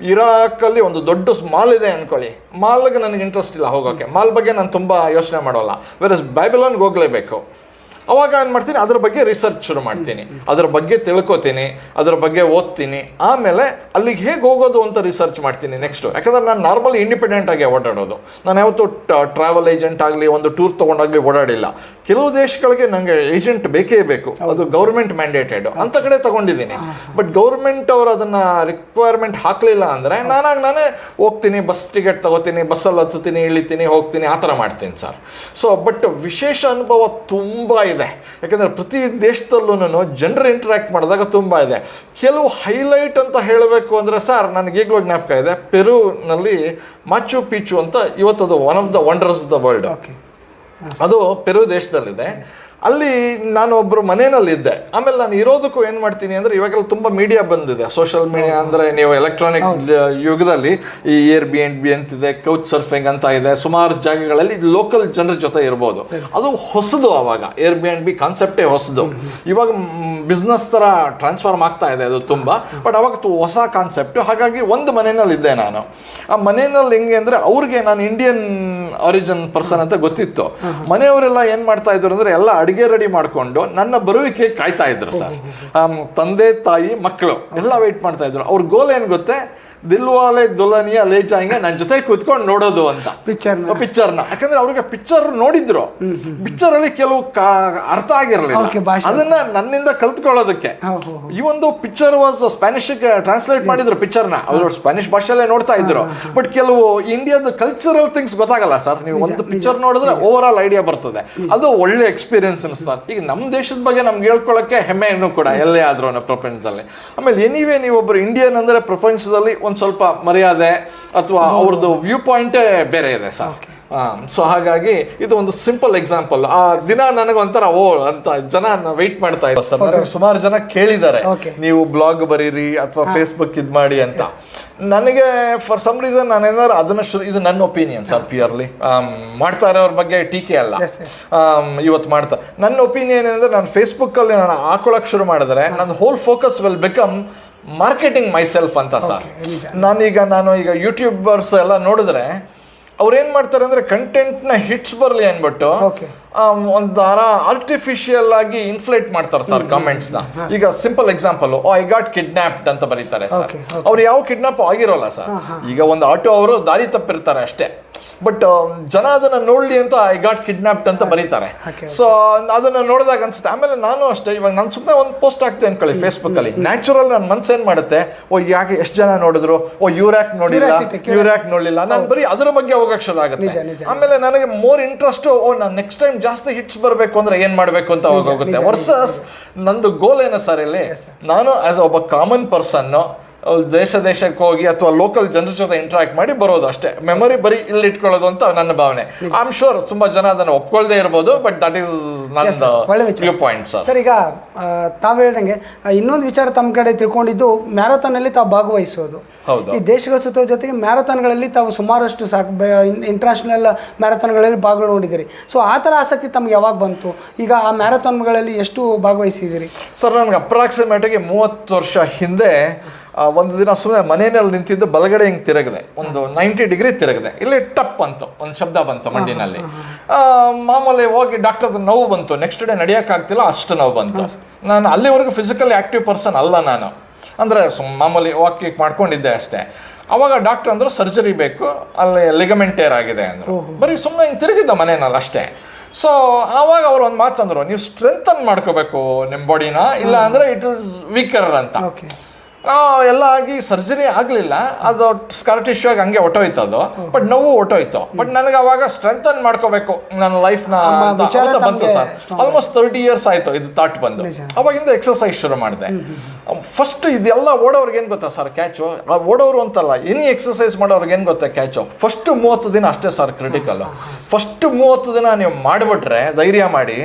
ಇರಾಕಲ್ಲಿ ಒಂದು ದೊಡ್ಡ ಮಾಲ್ ಇದೆ ಅನ್ಕೊಳ್ಳಿ. ಮಾಲ್ಗೆ ನನಗೆ ಇಂಟ್ರೆಸ್ಟ್ ಇಲ್ಲ ಹೋಗೋಕ್ಕೆ ಮಾಲ್ ಬಗ್ಗೆ ನಾನು ತುಂಬ ಯೋಚನೆ ಮಾಡೋಲ್ಲ. ವೆರಸ್ ಬೈಬಲನ್ಗೆ ಹೋಗಲೇಬೇಕು. ಅವಾಗ ಏನು ಮಾಡ್ತೀನಿ? ಅದ್ರ ಬಗ್ಗೆ ರಿಸರ್ಚ್ ಶುರು ಮಾಡ್ತೀನಿ. ಅದ್ರ ಬಗ್ಗೆ ತಿಳ್ಕೊತೀನಿ. ಅದ್ರ ಬಗ್ಗೆ ಓದ್ತೀನಿ. ಆಮೇಲೆ ಅಲ್ಲಿಗೆ ಹೇಗೆ ಹೋಗೋದು ಅಂತ ರಿಸರ್ಚ್ ಮಾಡ್ತೀನಿ ನೆಕ್ಸ್ಟ್ ಯಾಕಂದ್ರೆ ನಾನು ನಾರ್ಮಲಿ ಇಂಡಿಪೆಂಡೆಂಟ್ ಆಗಿ ಓಡಾಡೋದು. ನಾನು ಯಾವತ್ತೂ ಟ್ರಾವೆಲ್ ಏಜೆಂಟ್ ಆಗಲಿ ಒಂದು ಟೂರ್ ತೊಗೊಂಡಾಗಲಿ ಓಡಾಡಿಲ್ಲ. ಕೆಲವು ದೇಶಗಳಿಗೆ ನನಗೆ ಏಜೆಂಟ್ ಬೇಕೇ ಬೇಕು. ಅದು ಗೌರ್ಮೆಂಟ್ ಮ್ಯಾಂಡೇಟೆಡ್ ಅಂತ ಕಡೆ ತಗೊಂಡಿದ್ದೀನಿ. ಬಟ್ ಗೌರ್ಮೆಂಟ್ ಅವರು ಅದನ್ನ ರಿಕ್ವೈರ್ಮೆಂಟ್ ಹಾಕಲಿಲ್ಲ ಅಂದರೆ ನಾನಾಗಿ ನಾನೇ ಹೋಗ್ತೀನಿ ಬಸ್ ಟಿಕೆಟ್ ತಗೋತೀನಿ ಬಸ್ಸಲ್ಲಿ ಹತ್ತುತ್ತೀನಿ ಇಳಿತೀನಿ ಹೋಗ್ತೀನಿ ಆ ಥರ ಮಾಡ್ತೀನಿ ಸರ್. ಸೊ ಬಟ್ ವಿಶೇಷ ಅನುಭವ ತುಂಬ ಇದೆ ಯಾಕಂದರೆ ಪ್ರತಿ ದೇಶದಲ್ಲೂ ಜನರು ಇಂಟ್ರ್ಯಾಕ್ಟ್ ಮಾಡಿದಾಗ ತುಂಬ ಇದೆ. ಕೆಲವು ಹೈಲೈಟ್ ಅಂತ ಹೇಳಬೇಕು ಅಂದರೆ ಸರ್ ನನಗೆ ಈಗಲೂ ಜ್ಞಾಪಕ ಇದೆ. ಪೆರುನಲ್ಲಿ ಮಾಚು ಪೀಚು ಅಂತ ಇವತ್ತದು one of the wonders the world okay ಅದು ಪೆರು ದೇಶದಲ್ಲಿದೆ. ಅಲ್ಲಿ ನಾನು ಒಬ್ಬರು ಮನೆಯಲ್ಲಿದ್ದೆ. ಆಮೇಲೆ ನಾನು ಇರೋದಕ್ಕೂ ಏನು ಮಾಡ್ತೀನಿ ಅಂದರೆ ಇವಾಗೆಲ್ಲ ತುಂಬ ಮೀಡಿಯಾ ಬಂದಿದೆ. ಸೋಷಿಯಲ್ ಮೀಡಿಯಾ ಅಂದರೆ ನೀವು ಎಲೆಕ್ಟ್ರಾನಿಕ್ ಯುಗದಲ್ಲಿ ಈ ಏರ್ ಬಿ ಎಂಡ್ ಬಿ ಅಂತಿದೆ ಕೌಚ್ ಸರ್ಫಿಂಗ್ ಅಂತ ಇದೆ ಸುಮಾರು ಜಾಗಗಳಲ್ಲಿ ಲೋಕಲ್ ಜನರ ಜೊತೆ ಇರ್ಬೋದು. ಅದು ಹೊಸದು ಆವಾಗ ಏರ್ ಬಿ ಎಂಡ್ ಬಿ ಕಾನ್ಸೆಪ್ಟೇ ಹೊಸದು ಇವಾಗ ಬಿಸ್ನೆಸ್ ಥರ ಟ್ರಾನ್ಸ್ಫಾರ್ಮ್ ಆಗ್ತಾ ಇದೆ ಅದು ತುಂಬ. ಬಟ್ ಅವಾಗ ತು- ಹೊಸ ಕಾನ್ಸೆಪ್ಟು ಹಾಗಾಗಿ ಒಂದು ಮನೆಯಲ್ಲಿ ಇದ್ದೆ ನಾನು. ಆ ಮನೆಯಲ್ಲಿ ಹೆಂಗೆ ಅಂದರೆ ಅವ್ರಿಗೆ ನಾನು ಇಂಡಿಯನ್ ಆರಿಜಿನ್ ಪರ್ಸನ್ ಅಂತ ಗೊತ್ತಿತ್ತು. ಮನೆಯವರೆಲ್ಲ ಏನು ಮಾಡ್ತಾ ಇದ್ರು ಅಂದರೆ ಎಲ್ಲ ಅಡಿಗೆ ರೆಡಿ ಮಾಡಿಕೊಂಡು ನನ್ನ ಬರುವಿಕೆ ಕಾಯ್ತಾ ಇದ್ರು ಸರ್. ತಂದೆ, ತಾಯಿ, ಮಕ್ಕಳು, ಎಲ್ಲ ವೆಯ್ಟ್ ಮಾಡ್ತಾ ಇದ್ರು. ಅವ್ರ ಗೋಲ್ ಏನು ಗೊತ್ತೇ? ದಿಲ್ವಾಲೆ ದುಲನಿಯಾ ಲೇ ಜಾಯಿಂಗೆ ನನ್ನ ಜೊತೆ ಕೂತ್ಕೊಂಡು ನೋಡೋದು ಅಂತ. ಪಿಕ್ಚರ್ ಪಿಕ್ಚರ್ನ ಯಾಕಂದ್ರೆ ಅವ್ರಿಗೆ ಪಿಕ್ಚರ್ ನೋಡಿದ್ರು. ಪಿಕ್ಚರ್ ಅಲ್ಲಿ ಕೆಲವು ಅರ್ಥ ಆಗಿರಲಿಲ್ಲ. ಅದನ್ನ ನನ್ನಿಂದ ಕಲ್ತ್ಕೊಳ್ಳೋದಕ್ಕೆ. ಈ ಒಂದು ಪಿಕ್ಚರ್ ವಾಸ್ ಸ್ಪ್ಯಾನಿಷ್ ಟ್ರಾನ್ಸ್ಲೇಟ್ ಮಾಡಿದ್ರು ಪಿಕ್ಚರ್ನ ಅವರು ಸ್ಪ್ಯಾನಿಷ್ ಭಾಷೆಯಲ್ಲೇ ನೋಡ್ತಾ ಇದ್ರು. ಬಟ್ ಕೆಲವು ಇಂಡಿಯಾದ ಕಲ್ಚರಲ್ ಥಿಂಗ್ಸ್ ಗೊತ್ತಾಗಲ್ಲ ಸರ್ ನೀವು ಒಂದು ಪಿಕ್ಚರ್ ನೋಡಿದ್ರೆ ಓವರ್ ಆಲ್ ಐಡಿಯಾ ಬರ್ತದೆ. ಅದು ಒಳ್ಳೆ ಎಕ್ಸ್ಪೀರಿಯನ್ಸ್ ಸರ್ ಈಗ ನಮ್ಮ ದೇಶದ ಬಗ್ಗೆ ನಮ್ಗೆ ಹೇಳ್ಕೊಳ್ಳೋಕೆ ಹೆಮ್ಮೆಯನ್ನು ಕೂಡ ಎಲ್ಲೇ ಆದ್ರೂ ಪ್ರಪಂಚದಲ್ಲಿ. ಆಮೇಲೆ ಎನಿವೇ ನೀವು ಒಬ್ಬರು ಇಂಡಿಯನ್ ಅಂದ್ರೆ ಪ್ರಪಂಚದಲ್ಲಿ ಒಂದು ಸ್ವಲ್ಪ ಮರ್ಯಾದೆ ಅಥವಾ ಅವ್ರದ್ದು ವ್ಯೂ ಪಾಯಿಂಟೇ ಬೇರೆ ಇದೆ ಸರ್. ಸೊ ಹಾಗಾಗಿ ಇದು ಒಂದು ಸಿಂಪಲ್ ಎಕ್ಸಾಂಪಲ್ ಆ ದಿನ ನನಗೊಂಥರ ಓ ಅಂತ ಜನ ವೆಯ್ಟ್ ಮಾಡ್ತಾ ಇದ್ದಾರೆ ಸರ್. ಸುಮಾರು ಜನ ಕೇಳಿದ್ದಾರೆ. ನೀವು ಬ್ಲಾಗ್ ಬರೀರಿ ಅಥವಾ ಫೇಸ್ಬುಕ್ ಇದು ಮಾಡಿ ಅಂತ. ನನಗೆ ಫಾರ್ ಸಮ್ ರೀಸನ್ ನಾನೇನಾದ್ರು ಅದನ್ನ ಶುರು ಇದು ನನ್ನ ಒಪಿನಿಯನ್ ಸರ್ ಪಿಯರ್ಲಿ ಮಾಡ್ತಾ ಇರೋರ ಬಗ್ಗೆ ಟೀಕೆ ಅಲ್ಲ. ಇವತ್ತು ಮಾಡ್ತಾ ನನ್ನ ಒಪಿನಿಯನ್ ಏನಂದ್ರೆ ನಾನು ಫೇಸ್ಬುಕ್ಕಲ್ಲಿ ನಾನು ಹಾಕೊಳಕ್ ಶುರು ಮಾಡಿದ್ರೆ ನನ್ನ whole focus will become marketing myself ಅಂತ ಸರ್. ನಾನೀಗ ನಾನು ಈಗ ಯೂಟ್ಯೂಬರ್ಸ್ ಎಲ್ಲ ನೋಡಿದ್ರೆ ಅವ್ರು ಏನು ಮಾಡ್ತಾರೆ ಅಂದರೆ ಕಂಟೆಂಟ್ನ ಹಿಟ್ಸ್ ಬರಲಿ ಅಂದ್ಬಿಟ್ಟು ಒಂದು ಒಂಥರ ಆರ್ಟಿಫಿಷಿಯಲ್ ಆಗಿ ಇನ್ಫ್ಲೇಟ್ ಮಾಡ್ತಾರೆ ಸರ್ ಕಮೆಂಟ್ಸ್ನ ಈಗ simple example I got kidnapped ಅಂತ ಬರೀತಾರೆ ಸರ್. ಅವ್ರು ಯಾವ ಕಿಡ್ನಾಪ್ ಆಗಿರೋಲ್ಲ ಸರ್? ಈಗ ಒಂದು ಆಟೋ ಅವರು ದಾರಿ ತಪ್ಪಿರ್ತಾರೆ ಅಷ್ಟೇ. ಬಟ್ ಜನ ಅದನ್ನ ನೋಡ್ಲಿ ಅಂತ ಐ ಗಾಟ್ ಕಿಡ್ನಾಪ್ಡ್ ಅಂತ ಬರೀತಾರೆ. ಸೊ ಅದನ್ನ ನೋಡಿದಾಗ ಅನ್ಸುತ್ತೆ ಆಮೇಲೆ ನಾನು ಅಷ್ಟೇ ಇವಾಗ ನಾನು ಸುಮ್ಮನೆ ಒಂದು ಪೋಸ್ಟ್ ಹಾಕ್ತೆ ಅನ್ಕೊಳ್ಳಿ ಫೇಸ್ಬುಕ್ ಅಲ್ಲಿ. ನ್ಯಾಚುರಲ್ ನನ್ನ ಮನ್ಸು ಏನ್ ಮಾಡುತ್ತೆ? ಓ ಯಾಕೆ ಎಷ್ಟು ಜನ ನೋಡಿದ್ರು? ಓ ಇವ್ರು ಯಾಕೆ ನೋಡಿಲ್ಲ Curiosity, curiosity. ಯಾಕೆ ನೋಡ್ಲಿಲ್ಲ. ನಾನು ಬರೀ ಅದರ ಬಗ್ಗೆ ಹೋಗಕ್ ಶುರು ಆಗುತ್ತೆ ಆಮೇಲೆ ನನಗೆ ಮೋರ್ ಇಂಟ್ರೆಸ್ಟು ಓ ನಾನು ನೆಕ್ಸ್ಟ್ ಟೈಮ್ ಜಾಸ್ತಿ ಹಿಟ್ಸ್ ಬರಬೇಕು ಅಂದ್ರೆ ಏನ್ ಮಾಡ್ಬೇಕು ಅಂತ ಹೋಗುತ್ತೆ. ವರ್ಸಸ್ ನಂದು ಗೋಲ್ ಏನು ಸರ್ ಇಲ್ಲಿ? ನಾನು ಆಸ್ ಒಬ್ಬ ಕಾಮನ್ ಪರ್ಸನ್ ದೇಶ ದೇಶಕ್ಕೆ ಹೋಗಿ ಅಥವಾ ಲೋಕಲ್ ಜನರ ಜೊತೆ ಇಂಟ್ರಾಕ್ಟ್ ಮಾಡಿ ಬರೋದು ಅಷ್ಟೇ. ಮೆಮೊರಿ ಬರೀ ಇಲ್ಲಿ ಇಟ್ಕೊಳ್ಳೋದು ಅಂತ ನನ್ನ ಭಾವನೆ. ಐ ಆಮ್ ಶೋರ್ ತುಂಬಾ ಜನ ಅದನ್ನ ಒಪ್ಕೊಳ್ದೇ ಇರ್ಬೋದು ಬಟ್ ದಟ್ ಈಸ್ ನನ್ನ ಪಾಯಿಂಟ್ ಸರ್ ಸರ್ ಈಗ ತಾವು ಹೇಳ್ದಂಗೆ ಇನ್ನೊಂದು ವಿಚಾರ ತಮ್ಮ ಕಡೆ ತಿಳ್ಕೊಂಡಿದ್ದು ಮ್ಯಾರಥಾನಲ್ಲಿ ತಾವು ಭಾಗವಹಿಸೋದು. ಹೌದು. ಈ ದೇಶಗಳ ಸುತ್ತ ಜೊತೆಗೆ ಮ್ಯಾರಥಾನ್ಗಳಲ್ಲಿ ತಾವು ಸುಮಾರಷ್ಟು ಸಾಕು ಇಂಟರ್ನ್ಯಾಷನಲ್ ಮ್ಯಾರಥಾನ್ಗಳಲ್ಲಿ ಭಾಗವಹಿಸಿದ್ದೀರಿ ಸೊ ಆ ಥರ ಆಸಕ್ತಿ ತಮ್ಗೆ ಯಾವಾಗ ಬಂತು? ಈಗ ಆ ಮ್ಯಾರಥಾನ್ಗಳಲ್ಲಿ ಎಷ್ಟು ಭಾಗವಹಿಸಿದ್ದೀರಿ? ಸರ್ ನನಗೆ ಅಪ್ರಾಕ್ಸಿಮೇಟಾಗಿ ಮೂವತ್ತು ವರ್ಷ ಹಿಂದೆ ಒಂದು ದಿನ ಸುಮ್ಮನೆ ಮನೆಯಲ್ಲಿ ನಿಂತಿದ್ದು ಬಲಗಡೆ ಹಿಂಗೆ ತಿರುಗಿದೆ. ಒಂದು ನೈಂಟಿ ಡಿಗ್ರಿ ತಿರುಗಿದೆ. ಇಲ್ಲಿ ಟಪ್ ಬಂತು ಒಂದು ಶಬ್ದ ಬಂತು ಮಂಡಿನಲ್ಲಿ ಮಾಮೂಲಿ ಹೋಗಿ ಡಾಕ್ಟರ್ ನೋವು ಬಂತು. ನೆಕ್ಸ್ಟ್ ಡೇ ನಡೆಯೋಕ್ಕಾಗ್ತಿಲ್ಲ ಅಷ್ಟು ನೋವು ಬಂತು. ನಾನು ಅಲ್ಲಿವರೆಗೂ ಫಿಸಿಕಲಿ ಆ್ಯಕ್ಟಿವ್ ಪರ್ಸನ್ ಅಲ್ಲ ನಾನು. ಅಂದರೆ ಸುಮ್ ಮಾಮೂಲಿ ವಾಕ್ ಮಾಡ್ಕೊಂಡಿದ್ದೆ ಅಷ್ಟೇ. ಅವಾಗ ಡಾಕ್ಟರ್ ಅಂದರು ಸರ್ಜರಿ ಬೇಕು ಅಲ್ಲಿ ಲಿಗಮೆಂಟ್ ಟೇರ್ ಆಗಿದೆ ಅಂದರು. ಬರೀ ಸುಮ್ಮನೆ ಹಿಂಗೆ ತಿರುಗಿದ್ದ ಮನೆಯಲ್ಲಿ ಅಷ್ಟೇ. ಸೊ ಆವಾಗ ಅವರು ಒಂದು ಮಾತಂದರು ನೀವು ಸ್ಟ್ರೆಂಥನ್ ಮಾಡ್ಕೋಬೇಕು ನಿಮ್ಮ ಬಾಡಿನ ಇಲ್ಲ ಅಂದರೆ ಇಟ್ ಇಸ್ ವೀಕರ್ ಅಂತ. ಓಕೆ ಎಲ್ಲ ಆಗಿ ಸರ್ಜರಿ ಆಗಲಿಲ್ಲ. ಅದು ಸ್ಕಾರ್ ಟಿಶ್ಯೂ ಆಗಿ ಹಂಗೆ ಹೊಟ್ಟೋಯ್ತು ಅದು ಬಟ್ ನೋವು ಹೊಟ್ಟೋಯ್ತು ಬಟ್ ನನಗೆ ಅವಾಗ ಸ್ಟ್ರೆಂಥನ್ ಮಾಡ್ಕೋಬೇಕು. ನನ್ನ ಲೈಫ್ನ ಬಂತು ಸರ್ ಆಲ್ಮೋಸ್ಟ್ ತರ್ಟಿ ಇಯರ್ಸ್ ಆಯಿತು ಇದು ಥಾಟ್ ಬಂದು. ಅವಾಗಿಂದ ಎಕ್ಸಸೈಸ್ ಶುರು ಮಾಡಿದೆ. ಫಸ್ಟ್ ಇದೆಲ್ಲ ಓಡೋರ್ಗೆ ಏನು ಗೊತ್ತಾ ಸರ್ ಕ್ಯಾಚು ಓಡೋರು ಅಂತಲ್ಲ ಎನಿ ಎಕ್ಸಸೈಸ್ ಮಾಡೋರ್ಗೆ ಏನು ಗೊತ್ತಾ ಕ್ಯಾಚು ಫಸ್ಟ್ ಮೂವತ್ತು ದಿನ ಅಷ್ಟೇ ಸರ್ ಕ್ರಿಟಿಕಲ್ ಫಸ್ಟ್ ಮೂವತ್ತು ದಿನ ನೀವು ಮಾಡಿಬಿಟ್ರೆ ಧೈರ್ಯ ಮಾಡಿ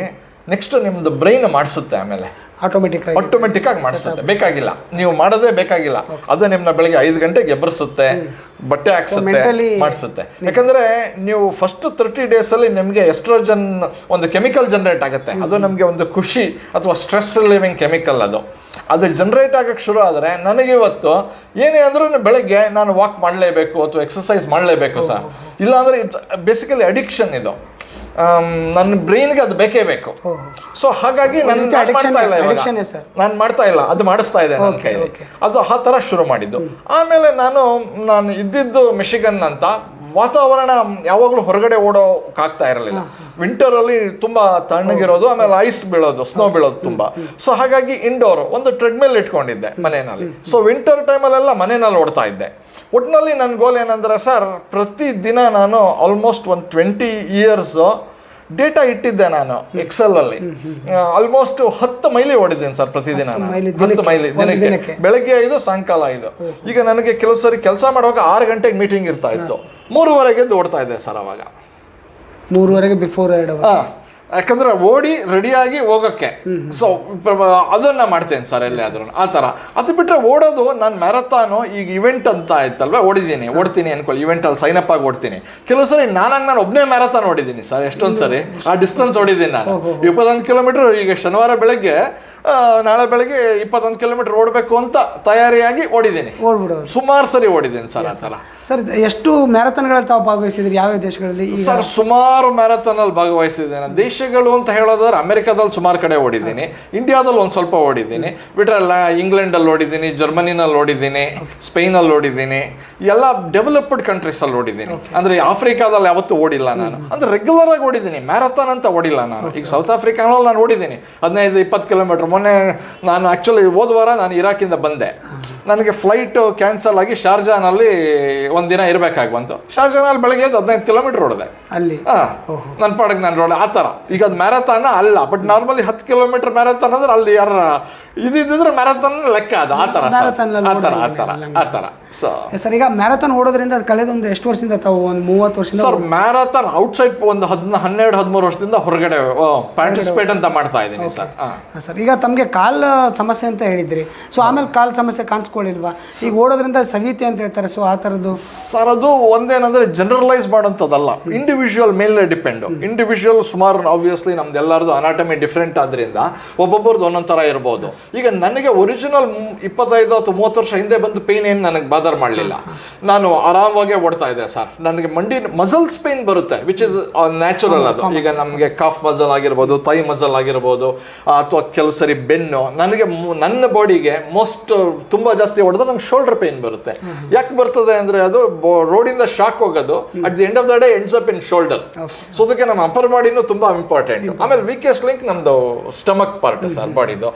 ನೆಕ್ಸ್ಟ್ ನಿಮ್ದು ಬ್ರೈನ್ ಮಾಡಿಸುತ್ತೆ ಆಮೇಲೆ. ಆಟೋಮೆಟಿಕ್ ಆಗಿ ಆಟೋಮೆಟಿಕ್ ಆಗಿ ಮಾಡಿಸುತ್ತೆ. ಬೇಕಾಗಿಲ್ಲ. ನೀವು ಮಾಡೋದೇ ಬೇಕಾಗಿಲ್ಲ. ಅದು ನಿಮ್ಮನ್ನ ಬೆಳಗ್ಗೆ ಐದು ಗಂಟೆಗೆ ಎಬ್ಬರಿಸುತ್ತೆ ಬಟ್ಟೆ ಹಾಕ್ಸುತ್ತೆ ಮಾಡಿಸುತ್ತೆ. ಯಾಕಂದ್ರೆ ನೀವು ಫಸ್ಟ್ ತರ್ಟಿ ಡೇಸ್ ಅಲ್ಲಿ ನಿಮಗೆ ಎಸ್ಟ್ರೋಜನ್ ಒಂದು ಕೆಮಿಕಲ್ ಜನರೇಟ್ ಆಗುತ್ತೆ. ಅದು ನಮಗೆ ಒಂದು ಖುಷಿ ಅಥವಾ ಸ್ಟ್ರೆಸ್ ಲಿವಿಂಗ್ ಕೆಮಿಕಲ್ ಅದು. ಅದು ಜನರೇಟ್ ಆಗಕ್ಕೆ ಶುರು ಆದರೆ ನನಗೆ ಇವತ್ತು ಏನೇ ಅಂದ್ರೂ ಬೆಳಗ್ಗೆ ನಾನು ವಾಕ್ ಮಾಡಲೇಬೇಕು ಅಥವಾ ಎಕ್ಸಸೈಸ್ ಮಾಡಲೇಬೇಕು ಸರ್ ಇಲ್ಲಾಂದ್ರೆ ಇಟ್ಸ್ ಬೇಸಿಕಲಿ ಅಡಿಕ್ಷನ್ ಇದು. ನನ್ನ ಬ್ರೈನ್ಗೆ ಅದು ಬೇಕೇ ಬೇಕು. ಸೊ ಹಾಗಾಗಿ ನಾನು ಮಾಡ್ತಾ ಇಲ್ಲ ಅದು ಮಾಡಿಸ್ತಾ ಇದೆ ನನ್ನ ಅದು ಆ ಥರ ಶುರು ಮಾಡಿದ್ದು. ಆಮೇಲೆ ನಾನು ನಾನು ಇದ್ದಿದ್ದು ಮಿಶಿಗನ್ ಅಂತ. ವಾತಾವರಣ ಯಾವಾಗಲೂ ಹೊರಗಡೆ ಓಡೋಕ್ಕಾಗ್ತಾ ಇರಲಿಲ್ಲ. ವಿಂಟರ್ ಅಲ್ಲಿ ತುಂಬಾ ತಣ್ಣಗಿರೋದು ಆಮೇಲೆ ಐಸ್ ಬೀಳೋದು ಸ್ನೋ ಬೀಳೋದು ತುಂಬ. ಸೊ ಹಾಗಾಗಿ ಇಂಡೋರ್ ಒಂದು ಟ್ರೆಡ್ಮಿಲ್ ಇಟ್ಕೊಂಡಿದ್ದೆ ಮನೆಯಲ್ಲಿ. ಸೊ ವಿಂಟರ್ ಟೈಮಲ್ಲೆಲ್ಲ ಮನೆಯಲ್ಲಿ ಓಡ್ತಾ ಇದ್ದೆ. ಒಟ್ಟಿನಲ್ಲಿ ನನ್ನ ಗೋಲ್ ಏನಂದ್ರೆ ಸರ್ ಪ್ರತಿ ದಿನ ನಾನು ಆಲ್ಮೋಸ್ಟ್ ಒಂದು ಟ್ವೆಂಟಿ ಇಯರ್ಸ್ ಡೇಟಾ ಇಟ್ಟಿದ್ದೆ ನಾನು ಎಕ್ಸೆಲ್ ಅಲ್ಲಿ. ಆಲ್ಮೋಸ್ಟ್ ಹತ್ತು ಮೈಲಿ ಓಡಿದ್ದೇನೆ ಸರ್ ಪ್ರತಿದಿನ ಹತ್ತು ಮೈಲಿ ದಿನಕ್ಕೆ. ಬೆಳಗ್ಗೆ ಐದು ಸಾಯಂಕಾಲ ಐದು. ಈಗ ನನಗೆ ಕೆಲವು ಸರಿ ಕೆಲಸ ಮಾಡುವಾಗ ಆರು ಗಂಟೆಗೆ ಮೀಟಿಂಗ್ ಇರ್ತಾ ಇತ್ತು. ಮೂರುವರೆಗೆ ಓಡ್ತಾ ಇದ್ದೆ ಸರ್ ಅವಾಗ. ಮೂರುವರೆಗೆ ಬಿಫೋರ್ ಎರಡು ಯಾಕಂದ್ರೆ ಓಡಿ ರೆಡಿಯಾಗಿ ಹೋಗಕ್ಕೆ. ಸೊ ಅದನ್ನ ಮಾಡ್ತೇನೆ ಸರ್ ಎಲ್ಲೇ ಆದ್ರೂ. ಆ ಥರ. ಅದು ಬಿಟ್ಟರೆ ಓಡೋದು ನಾನು ಮ್ಯಾರಥಾನು ಈಗ ಇವೆಂಟ್ ಅಂತ ಆಯ್ತಲ್ವಾ? ಓಡಿದ್ದೀನಿ ಓಡ್ತೀನಿ ಅನ್ಕೊಳ್ಳಿ ಇವೆಂಟ್ ಅಲ್ಲಿ ಸೈನ್ ಅಪ್ ಆಗಿ ಓಡ್ತೀನಿ. ಕೆಲವು ಸರಿ ನಾನಾಗಿ ನಾನು ಒಬ್ಬನೇ ಮ್ಯಾರಥಾನ್ ಓಡಿದ್ದೀನಿ ಸರ್ ಎಷ್ಟೊಂದು ಸರಿ ಆ ಡಿಸ್ಟೆನ್ಸ್ ಓಡಿದ್ದೀನಿ ನಾನು. ಇಪ್ಪತ್ತೊಂದು ಕಿಲೋಮೀಟರ್ ಈಗ ಶನಿವಾರ ಬೆಳಗ್ಗೆ ನಾಳೆ ಬೆಳಗ್ಗೆ ಇಪ್ಪತ್ತೊಂದು ಕಿಲೋಮೀಟರ್ ಓಡಬೇಕು ಅಂತ ತಯಾರಿಯಾಗಿ ಓಡಿದ್ದೀನಿ. ಓಡ್ಬಿಡೋದು. ಸುಮಾರು ಸರಿ ಓಡಿದ್ದೀನಿ ಸರ್ ಆ ಥರ. ಸರ್ ಎಷ್ಟು ಮ್ಯಾರಥಾನ್ಗಳಲ್ಲಿ ತಾವು ಭಾಗವಹಿಸಿದ್ರಿ? ಯಾವ ದೇಶಗಳಲ್ಲಿ? ಸರ್ ಸುಮಾರು ಮ್ಯಾರಥಾನಲ್ಲಿ ಭಾಗವಹಿಸಿದ್ದೇನೆ. ದೇಶಗಳು ಅಂತ ಹೇಳೋದಾದ್ರೆ ಅಮೆರಿಕಾದಲ್ಲಿ ಸುಮಾರು ಕಡೆ ಓಡಿದ್ದೀನಿ. ಇಂಡಿಯಾದಲ್ಲಿ ಒಂದು ಸ್ವಲ್ಪ ಓಡಿದ್ದೀನಿ. ಬಿಟ್ರಲ್ಲ ಇಂಗ್ಲೆಂಡಲ್ಲಿ ಓಡಿದ್ದೀನಿ ಜರ್ಮನಿನಲ್ಲಿ ಓಡಿದ್ದೀನಿ ಸ್ಪೇನಲ್ಲಿ ಓಡಿದ್ದೀನಿ. ಎಲ್ಲ ಡೆವಲಪ್ಡ್ ಕಂಟ್ರೀಸಲ್ಲಿ ಓಡಿದ್ದೀನಿ. ಅಂದ್ರೆ ಆಫ್ರಿಕಾದಲ್ಲಿ ಯಾವತ್ತೂ ಓಡಿಲ್ಲ ನಾನು. ಅಂದ್ರೆ ರೆಗ್ಯುಲರ್ ಆಗಿ ಓಡಿದ್ದೀನಿ. ಮ್ಯಾರಥಾನ್ ಅಂತ ಓಡಿಲ್ಲ ನಾನು. ಈಗ ಸೌತ್ ಆಫ್ರಿಕಾನಲ್ಲಿ ನಾನು ಓಡಿದ್ದೀನಿ. ಹದಿನೈದು ಇಪ್ಪತ್ತು ಕಿಲೋಮೀಟರ್ ಮೊನ್ನೆ ನಾನು ಆ್ಯಕ್ಚುಲಿ ಹೋದ ವಾರ ನಾನು ಇರಾಕಿಂದ ಬಂದೆ. ನನಗೆ ಫ್ಲೈಟು ಕ್ಯಾನ್ಸಲ್ ಆಗಿ ಶಾರ್ಜಾನಲ್ಲಿ ದಿನ ಇರಬೇಕಾಗಿ ಬಂತು ಶಾರ್ಜಾನಲ್ಲಿ ಬೆಳಗ್ಗೆ ಎದ್ದು ಹದಿನೈದು ಕಿಲೋಮೀಟರ್ ಓಡಿದೆ. ಅಲ್ಲಿ? ಹಾಂ. ನನ್ನ ಪಾಡಕ್ಕೆ ನಾನು ರೋಡ್ ಆ ಥರ. ಈಗ ಅದು ಮ್ಯಾರಥಾನ ಅಲ್ಲ ಬಟ್ ನಾರ್ಮಲಿ ಹತ್ತು ಕಿಲೋಮೀಟರ್ ಮ್ಯಾರಥಾನ್ ಅಂದ್ರೆ ಅಲ್ಲಿ ಯಾರ ಇದ್ರೆ ಮ್ಯಾರಥಾನ್ ಲೆಕ್ಕ ಅದು ಆ ಥರ ಆ ಥರ ಆ ಥರ ಆ ಥರ. ಸರ್ ಈಗ ಮ್ಯಾರಥಾನ್ ಓಡೋದ್ರಿಂದ ಅದು ಕಳೆದ ಒಂದು ಎಷ್ಟು ವರ್ಷದಿಂದ ತಾವು ಒಂದು ಮೂವತ್ತು ವರ್ಷದಿಂದ ಸರ್ ಮ್ಯಾರಥಾನ್ ಔಟ್ಸೈಡ್ ಒಂದು ಹದಿನ ಹನ್ನೆರಡು ಹದಿಮೂರು ವರ್ಷದಿಂದ ಹೊರಗಡೆ ಪಾರ್ಟಿಸಿಪೇಟ್ ಅಂತ ಮಾಡ್ತಾ ಇದ್ದೀನಿ ಸರ್. ಸರ್ ಈಗ ತಮಗೆ ಕಾಲ್ ಸಮಸ್ಯೆ ಅಂತ ಹೇಳಿದ್ರಿ. ಸೊ ಆಮೇಲೆ ಕಾಲ್ ಸಮಸ್ಯೆ ಕಾಣಿಸ್ಕೊಳ್ಳಿಲ್ವಾ ಈಗ ಓಡೋದ್ರಿಂದ ಸವಿತೆ ಅಂತ ಹೇಳ್ತಾರೆ ಸೊ ಆ ಥರದ್ದು? ಸರ್ ಅದು ಒಂದೇನಂದ್ರೆ ಜನರಲೈಸ್ ಮಾಡೋಂಥದ್ದಲ್ಲ. ಇಂಡಿವಿಜುವಲ್ ಮೇಲೆ ಡಿಪೆಂಡ್ ಇಂಡಿವಿಜುವಲ್ ಸುಮಾರು ಆಬ್ವಿಯಸ್ಲಿ ನಮ್ದು ಎಲ್ಲರದು ಅನಾಟಮಿ ಡಿಫ್ರೆಂಟ್ ಆದ್ರಿಂದ ಒಬ್ಬೊಬ್ಬರದ್ದು ಒಂದೊಂದು ಥರ ಇರ್ಬೋದು. ಈಗ ನನಗೆ ಒರಿಜಿನಲ್ ಇಪ್ಪತ್ತೈದು ಅಥವಾ ಮೂವತ್ತು ವರ್ಷ ಹಿಂದೆ ಬಂದು ಪೇನ್ ಏನು ನನಗೆ ಬಾದರ್ ಮಾಡಲಿಲ್ಲ. ನಾನು ಆರಾಮಾಗೆ ಓಡ್ತಾ ಇದ್ದೆ ಸರ್. ನನಗೆ ಮಂಡಿ ಮಸಲ್ಸ್ ಪೇನ್ ಬರುತ್ತೆ ವಿಚ್ ಇಸ್ ನ್ಯಾಚುರಲ್ ಅದು. ಈಗ ನಮಗೆ ಕಾಫ್ ಮಸಲ್ ಆಗಿರ್ಬೋದು ತೈ ಮಸಲ್ ಆಗಿರ್ಬೋದು ಅಥವಾ ಕೆಲವು ಸರಿ ಬೆನ್ನು ನನಗೆ ನನ್ನ ಬಾಡಿಗೆ ಮೋಸ್ಟ್ ತುಂಬ ಜಾಸ್ತಿ ಹೊಡೆದ್ರೆ ನಂಗೆ ಶೋಲ್ಡರ್ ಪೇನ್ ಬರುತ್ತೆ. ಯಾಕೆ ಬರ್ತದೆ ಅಂದ್ರೆ ಅದು ರೋಡಿಂದ ಶಾಕ್ ಹೋಗೋದು at the end of the day ends up in shoulder so ಅದಕ್ಕೆ ನಮ್ಮ ಅಪ್ಪರ್ ಬಾಡಿನೂ ತುಂಬ ಇಂಪಾರ್ಟೆಂಟ್ ಆಮೇಲೆ ವೀಕೆಸ್ಟ್ ಲಿಂಕ್ ನಮ್ಮದು ಸ್ಟಮಕ್ ಪಾರ್ಟ್ ಸರ್ ಬಾಡಿದು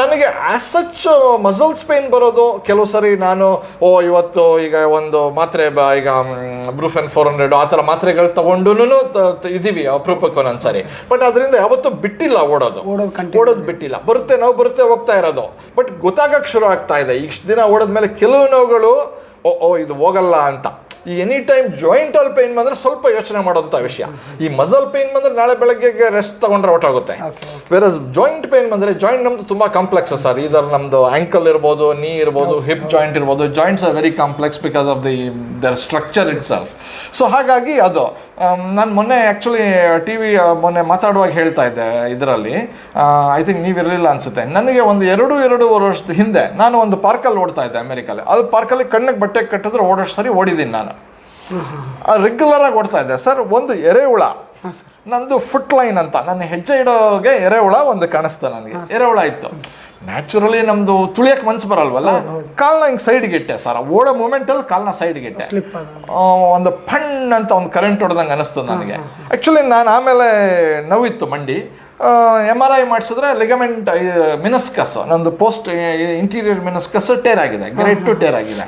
ನನಗೆ ಆಸ್ ಸಚ್ ಮಸಲ್ಸ್ ಪೇನ್ ಬರೋದು ಕೆಲವು ಸರಿ ನಾನು ಓ ಇವತ್ತು ಈಗ ಒಂದು ಮಾತ್ರೆ ಬ- ಈಗ ಬ್ರೂಫೆನ್ ಫೋರ್ ಹಂಡ್ರೆಡ್ ಆ ಥರ ಮಾತ್ರೆಗಳು ತಗೊಂಡು ಇದೀವಿ ಅಪರೂಪಕ್ಕೆ ಒಂದೊಂದ್ಸರಿ. ಬಟ್ ಅದರಿಂದ ಯಾವತ್ತೂ ಬಿಟ್ಟಿಲ್ಲ ಓಡೋದು. ಓಡೋದು ಬಿಟ್ಟಿಲ್ಲ. ಬರುತ್ತೆ ನಾವು ಬರುತ್ತೆ ಹೋಗ್ತಾ ಇರೋದು. ಬಟ್ ಗೊತ್ತಾಗಕ್ಕೆ ಶುರು ಆಗ್ತಾ ಇದೆ. ಇಷ್ಟು ದಿನ ಓಡೋದ್ಮೇಲೆ ಕೆಲವು ನೋವುಗಳು ಓ ಓ ಇದು ಹೋಗಲ್ಲ ಅಂತ. ಈ ಎನಿ ಟೈಮ್ ಜಾಯಿಂಟ್ ಅಲ್ಲಿ ಪೇನ್ ಬಂದ್ರೆ ಸ್ವಲ್ಪ ಯೋಚನೆ ಮಾಡುವಂಥ ವಿಷಯ. ಈ ಮಸಲ್ ಪೇನ್ ಬಂದ್ರೆ ನಾಳೆ ಬೆಳಗ್ಗೆ ರೆಸ್ಟ್ ತಗೊಂಡ್ರೆ ಹೊಟ್ಟೋಗುತ್ತೆ ವೆರಸ್ ಜಾಯಿಂಟ್ ಪೇನ್ ಬಂದ್ರೆ ಜಾಯಿಂಟ್ ನಮ್ದು ತುಂಬಾ ಕಾಂಪ್ಲೆಕ್ಸ್ ಸರ್ ಇದರ ನಮ್ದು ಆಂಕಲ್ ಇರ್ಬೋದು ನೀ ಇರ್ಬೋದು ಹಿಪ್ ಜಾಯಿಂಟ್ ಇರ್ಬೋದು joints are very complex because of the their structure itself so ಹಾಗಾಗಿ ಅದು ನಾನು ಮೊನ್ನೆ ಆ್ಯಕ್ಚುಲಿ ಟಿ ವಿ ಮೊನ್ನೆ ಮಾತಾಡುವಾಗ ಹೇಳ್ತಾ ಇದ್ದೆ ಇದರಲ್ಲಿ. ಐ ಥಿಂಕ್ ನೀವು ಇರಲಿಲ್ಲ ಅನ್ಸುತ್ತೆ. ನನಗೆ ಒಂದು ಎರಡು ಎರಡೂವರೆ ವರ್ಷದ ಹಿಂದೆ ನಾನು ಒಂದು ಪಾರ್ಕಲ್ಲಿ ಓಡ್ತಾ ಇದ್ದೆ ಅಮೆರಿಕಲ್ಲಿ. ಅಲ್ಲಿ ಪಾರ್ಕಲ್ಲಿ ಕಣ್ಣಿಗೆ ಬಟ್ಟೆ ಕಟ್ಟಿದ್ರೆ ಓಡೋಷ್ಟು ಸರಿ ಓಡಿದ್ದೀನಿ ನಾನು. ರೆಗ್ಯುಲರಾಗಿ ಓಡ್ತಾ ಇದ್ದೆ. ಸರ್ ಒಂದು ಎರೆಹುಳ. ನಂದು ಫುಟ್ ಲೈನ್ ಅಂತ. ನನ್ನ ಹೆಜ್ಜೆ ಇಡೋಗೆ ಎರೆಹುಳ ಒಂದು ಕಾಣಿಸ್ತು ನನಗೆ. ಎರೆಹುಳ ಇತ್ತು. ನ್ಯಾಚುರಲಿ ನಮ್ದು ತುಳಿಯಕ್ಕೆ ಮನ್ಸು ಬರಲ್ವಲ್ಲ? ಕಾಲ್ನ ಹಿಂಗೆ ಸೈಡ್ಗೆ ಇಟ್ಟೆ ಸರ್. ಓಡೋ ಮೂಮೆಂಟಲ್ಲಿ ಕಾಲ್ನ ಸೈಡ್ಗೆ ಇಟ್ಟೆ. ಒಂದು ಫಣ್ ಅಂತ ಒಂದು ಕರೆಂಟ್ ಹೊಡೆದಂಗೆ ಅನಿಸ್ತು ನನಗೆ. ಆ್ಯಕ್ಚುಲಿ ನಾನು ಆಮೇಲೆ ನೋವಿತ್ತು ಮಂಡಿ. ಎಂ ಆರ್ ಐ ಮಾಡಿಸಿದ್ರೆ ಲಿಗಮೆಂಟ್ ಮಿನಸ್ಕಸ್ ನಂದು ಪೋಸ್ಟ್ ಇಂಟೀರಿಯರ್ ಮಿನಸ್ಕಸ್ ಟೇರ್ ಆಗಿದೆ ಗ್ರೇಟ್ ಟು ಟೇರ್ ಆಗಿದೆ.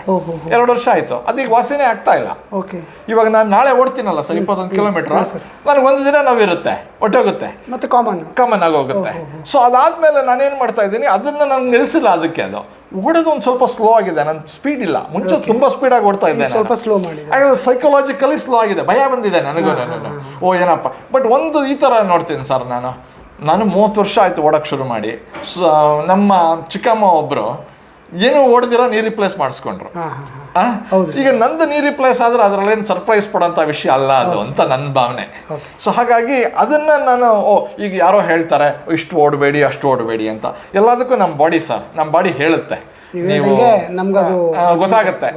ಎರಡು ವರ್ಷ ಆಯಿತು. ಅದೀಗ ವಾಸಿನೇ ಆಗ್ತಾ ಇಲ್ಲ. ಓಕೆ ಇವಾಗ ನಾನು ನಾಳೆ ಓಡ್ತೀನಲ್ಲ ಸರ್ ಇಪ್ಪತ್ತೊಂದು ಕಿಲೋಮೀಟರ್ ನನಗೆ ಒಂದು ದಿನ ನೋವಿರುತ್ತೆ ಹೊಟ್ಟೋಗುತ್ತೆ. ಮತ್ತೆ ಕಾಮನ್ ಕಾಮನ್ ಆಗೋಗುತ್ತೆ. ಸೊ ಅದಾದ್ಮೇಲೆ ನಾನೇನು ಮಾಡ್ತಾ ಇದ್ದೀನಿ ಅದನ್ನ ನಾನು ನಿಲ್ಸಿಲ್ಲ ಅದಕ್ಕೆ ಅದು. ಓಡೋದು ಒಂದು ಸ್ವಲ್ಪ ಸ್ಲೋ ಆಗಿದೆ ನನ್ನ ಸ್ಪೀಡ್ ಇಲ್ಲ. ಮುಂಚೆ ತುಂಬಾ ಸ್ಪೀಡ್ ಆಗಿ ಓಡ್ತಾ ಇದ್ದೆ ಸ್ವಲ್ಪ ಸ್ಲೋ ಮಾಡಿ ಸೈಕಲಾಜಿಕಲಿ ಸ್ಲೋ ಆಗಿದೆ ಭಯ ಬಂದಿದೆ ನನಗೂ ನಾನು ಓ ಏನಪ್ಪ. ಬಟ್ ಒಂದು ಈ ಥರ ನೋಡ್ತೀನಿ ಸರ್ ನಾನು. ನಾನು ಮೂವತ್ತು ವರ್ಷ ಆಯಿತು ಓಡಕ್ಕೆ ಶುರು ಮಾಡಿ. ಸೊ ನಮ್ಮ ಚಿಕ್ಕಮ್ಮ ಒಬ್ಬರು ಏನು ಓಡ್ದಿರ ನೀ ರಿಪ್ಲೇಸ್ ಮಾಡಿಸ್ಕೊಂಡ್ರು? ಈಗ ನಂದು ನೀ ರಿಪ್ಲೇಸ್ ಆದ್ರೆ ಅದರಲ್ಲೇನು ಸರ್ಪ್ರೈಸ್ ಪಡೋಂಥ ವಿಷಯ ಅಲ್ಲ ಅದು ಅಂತ ನನ್ನ ಭಾವನೆ. ಸೊ ಹಾಗಾಗಿ ಅದನ್ನ ನಾನು ಓ ಈಗ ಯಾರೋ ಹೇಳ್ತಾರೆ ಇಷ್ಟು ಓಡಬೇಡಿ ಅಷ್ಟು ಓಡಬೇಡಿ ಅಂತ. ಎಲ್ಲದಕ್ಕೂ ನಮ್ಮ ಬಾಡಿ ಸರ್ ನಮ್ಮ ಬಾಡಿ ಹೇಳುತ್ತೆ. ನೀವು ನಮ್ಗದು ಗೊತ್ತಾಗುತ್ತೆ.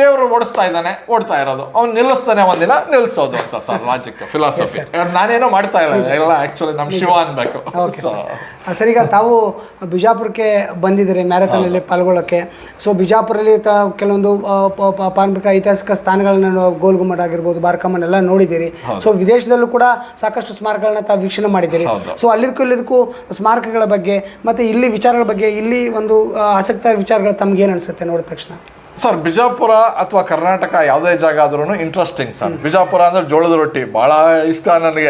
ದೇವರು ಓಡಿಸ್ತಾ ಇದ್ದಾನೆ ಓಡ್ತಾ ಇರೋದು. ಅವ್ನು ನಿಲ್ಲಿಸ್ತಾನೆ ಒಂದಿನ ನಿಲ್ಸೋದು ಅಂತ ಸರ್ ಲಾಜಿಕ್ ಫಿಲಾಸಫಿ ನಾನೇನೋ ಮಾಡ್ತಾ ಇಲ್ಲ ಎಲ್ಲ ಆಕ್ಚುಲಿ ನಮ್ ಶಿವ ಅನ್ಬೇಕು. ಸರಿ ಈಗ ತಾವು ಬಿಜಾಪುರಕ್ಕೆ ಬಂದಿದ್ದೀರಿ ಮ್ಯಾರಥಾನಲ್ಲಿ ಪಾಲ್ಗೊಳ್ಳೋಕೆ ಸೊ ಬಿಜಾಪುರಲ್ಲಿ ತ ಕೆಲವೊಂದು ಪಾರಂಪರಿಕ ಐತಿಹಾಸಿಕ ಸ್ಥಾನಗಳನ್ನ ಗೋಲ್ ಗುಮ್ಮಟ ಆಗಿರ್ಬೋದು ಬಾರ್ಕಮ್ಮನ್ ಎಲ್ಲ ನೋಡಿದ್ದೀರಿ. ಸೊ ವಿದೇಶದಲ್ಲೂ ಕೂಡ ಸಾಕಷ್ಟು ಸ್ಮಾರಕಗಳನ್ನ ತಾವು ವೀಕ್ಷಣೆ ಮಾಡಿದ್ದೀರಿ. ಸೊ ಅಲ್ಲಿದಕ್ಕೂ ಇಲ್ಲಿದಕ್ಕೂ ಸ್ಮಾರಕಗಳ ಬಗ್ಗೆ ಮತ್ತೆ ಇಲ್ಲಿ ವಿಚಾರಗಳ ಬಗ್ಗೆ ಇಲ್ಲಿ ಒಂದು ಆಸಕ್ತ ವಿಚಾರಗಳು ತಮ್ಗೆ ಏನು ಅನಿಸುತ್ತೆ ನೋಡಿದ ತಕ್ಷಣ? ಸರ್ ಬಿಜಾಪುರ ಅಥವಾ ಕರ್ನಾಟಕ ಯಾವುದೇ ಜಾಗ ಆದ್ರೂ ಇಂಟ್ರೆಸ್ಟಿಂಗ್ ಸರ್. ಬಿಜಾಪುರ ಅಂದ್ರೆ ಜೋಳದ ರೊಟ್ಟಿ ಬಹಳ ಇಷ್ಟ ನನಗೆ.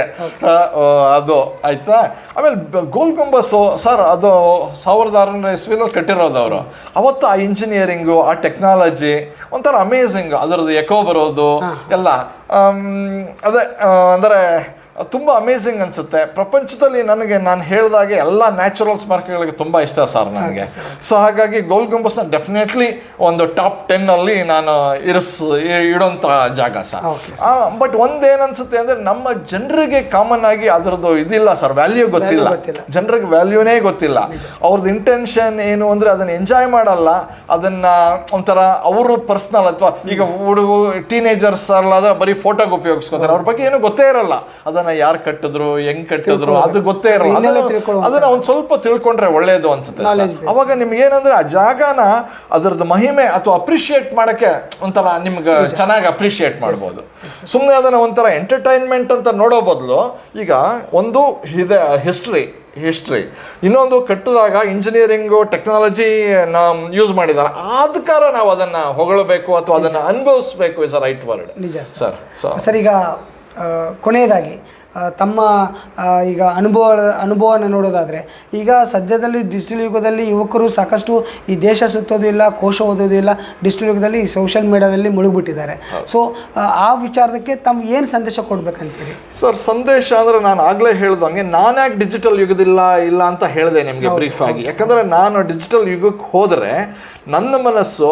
ಅದು ಆಯ್ತಾ? ಆಮೇಲೆ ಬ- ಗೋಲ್ ಗುಂಬಸ್ಸು ಸರ್ ಅದು ಸಾವಿರದ ಆರುನೂರ ಇಸ್ವಿನಲ್ಲಿ ಕಟ್ಟಿರೋದು ಅವರು. ಅವತ್ತು ಆ ಇಂಜಿನಿಯರಿಂಗು ಆ ಟೆಕ್ನಾಲಜಿ ಒಂಥರ ಅಮೇಝಿಂಗ್ ಅದರದ್ದು ಎಕೋ ಬರೋದು ಎಲ್ಲ. ಅದೇ ಅಂದರೆ ತುಂಬ ಅಮೇಝಿಂಗ್ ಅನ್ಸುತ್ತೆ. ಪ್ರಪಂಚದಲ್ಲಿ ನನಗೆ ನಾನು ಹೇಳಿದಾಗೆ ಎಲ್ಲ ನ್ಯಾಚುರಲ್ ಸ್ಮಾರಕಗಳಿಗೆ ತುಂಬ ಇಷ್ಟ ಸರ್ ನನಗೆ. ಸೊ ಹಾಗಾಗಿ ಗೋಲ್ ಗುಂಬಸ್ನ ಡೆಫಿನೆಟ್ಲಿ ಒಂದು ಟಾಪ್ ಟೆನ್ ಅಲ್ಲಿ ನಾನು ಇರಿಸ್ ಇಡೋಂಥ ಜಾಗ ಸರ್. ಬಟ್ ಒಂದೇನ್ ಅನ್ಸುತ್ತೆ ಅಂದ್ರೆ ನಮ್ಮ ಜನರಿಗೆ ಕಾಮನ್ ಆಗಿ ಅದರದ್ದು ಇದಿಲ್ಲ ಸರ್ ವ್ಯಾಲ್ಯೂ ಗೊತ್ತಿಲ್ಲ. ಗೊತ್ತಿಲ್ಲ. ಜನರಿಗೆ ವ್ಯಾಲ್ಯೂನೇ ಗೊತ್ತಿಲ್ಲ. ಅವ್ರದ್ದು ಇಂಟೆನ್ಷನ್ ಏನು ಅಂದ್ರೆ ಅದನ್ನ ಎಂಜಾಯ್ ಮಾಡಲ್ಲ. ಅದನ್ನ ಒಂಥರ ಅವರು ಪರ್ಸ್ನಲ್ ಅಥವಾ ಈಗ ಹುಡುಗ ಟೀನೇಜರ್ಸ್ ಅಲ್ಲ ಬರೀ ಫೋಟೋಗೆ ಉಪಯೋಗಿಸ್ಕೊತಾರೆ. ಅವ್ರ ಬಗ್ಗೆ ಏನು ಗೊತ್ತೇ ಇರಲ್ಲ. ಅದನ್ನ ಯಾರು ಕಟ್ಟಿದ್ರು ಹೆಂಗ್ ಕಟ್ಟಿದ್ರು ಅದು ಗೊತ್ತೇ ಇರಲ್ಲ. ಅದನ್ನ- ಒಂದ್ ಸ್ವಲ್ಪ ತಿಳ್ಕೊಂಡ್ರೆ ಒಳ್ಳೇದು ಅನ್ಸುತ್ತೆ ಅವಾಗ ನಿಮ್ಗೆ ಏನಂದ್ರೆ ಆ ಜಾಗನ ಅದ್ರದ್ದು ಮಹಿಮೆ ಅಥವಾ ಅಪ್ರಿಷಿಯೇಟ್ ಮಾಡಕ್ಕೆ ಒಂಥರ ನಿಮ್ಗೆ ಚೆನ್ನಾಗಿ ಅಪ್ರಿಷಿಯೇಟ್ ಮಾಡ್ಬೋದು. ಸುಮ್ಮನೆ ಅದನ್ನ ಒಂಥರ ಎಂಟರ್ಟೈನ್ಮೆಂಟ್ ಅಂತ ನೋಡೋ ಬದಲು ಈಗ ಒಂದು ಇದೆ ಹಿಸ್ಟ್ರಿ ಹಿಸ್ಟ್ರಿ ಇನ್ನೊಂದು ಕಟ್ಟಿದಾಗ ಇಂಜಿನಿಯರಿಂಗು ಟೆಕ್ನಾಲಜಿ ಯೂಸ್ ಮಾಡಿದ್ದಾರೆ ಕಾರಣ ನಾವು ಅದನ್ನ ಹೊಗಳಬೇಕು ಅಥವಾ ಅದನ್ನ ಅನುಭವಿಸ್ಬೇಕು ಇಸ್ ಅ ರೈಟ್ ವರ್ಡ್ ನಿಜ ಸರ್. ಸರ್ ಈಗ ಕೊನೆಯದಾಗಿ ತಮ್ಮ ಈಗ ಅನುಭವ ಅನುಭವನ ನೋಡೋದಾದರೆ ಈಗ ಸದ್ಯದಲ್ಲಿ ಡಿಜಿಟಲ್ ಯುಗದಲ್ಲಿ ಯುವಕರು ಸಾಕಷ್ಟು ಈ ದೇಶ ಸುತ್ತೋದಿಲ್ಲ ಕೋಶ ಓದೋದಿಲ್ಲ ಡಿಜಿಟಲ್ ಯುಗದಲ್ಲಿ ಈ ಸೋಷಿಯಲ್ ಮೀಡಿಯಾದಲ್ಲಿ ಮುಳುಗಿಬಿಟ್ಟಿದ್ದಾರೆ. ಸೊ ಆ ವಿಚಾರಕ್ಕೆ ತಮ್ಮ ಏನು ಸಂದೇಶ ಕೊಡ್ಬೇಕಂತೀರಿ? ಸರ್ ಸಂದೇಶ ಅಂದರೆ ನಾನು ಆಗಲೇ ಹೇಳ್ದಂಗೆ ನಾನು ಯಾಕೆ ಡಿಜಿಟಲ್ ಯುಗದಿಲ್ಲ ಇಲ್ಲ ಅಂತ ಹೇಳಿದೆ ನಿಮಗೆ ಬ್ರೀಫ್ ಆಗಿ. ಯಾಕಂದರೆ ನಾನು ಡಿಜಿಟಲ್ ಯುಗಕ್ಕೆ ಹೋದರೆ ನನ್ನ ಮನಸ್ಸು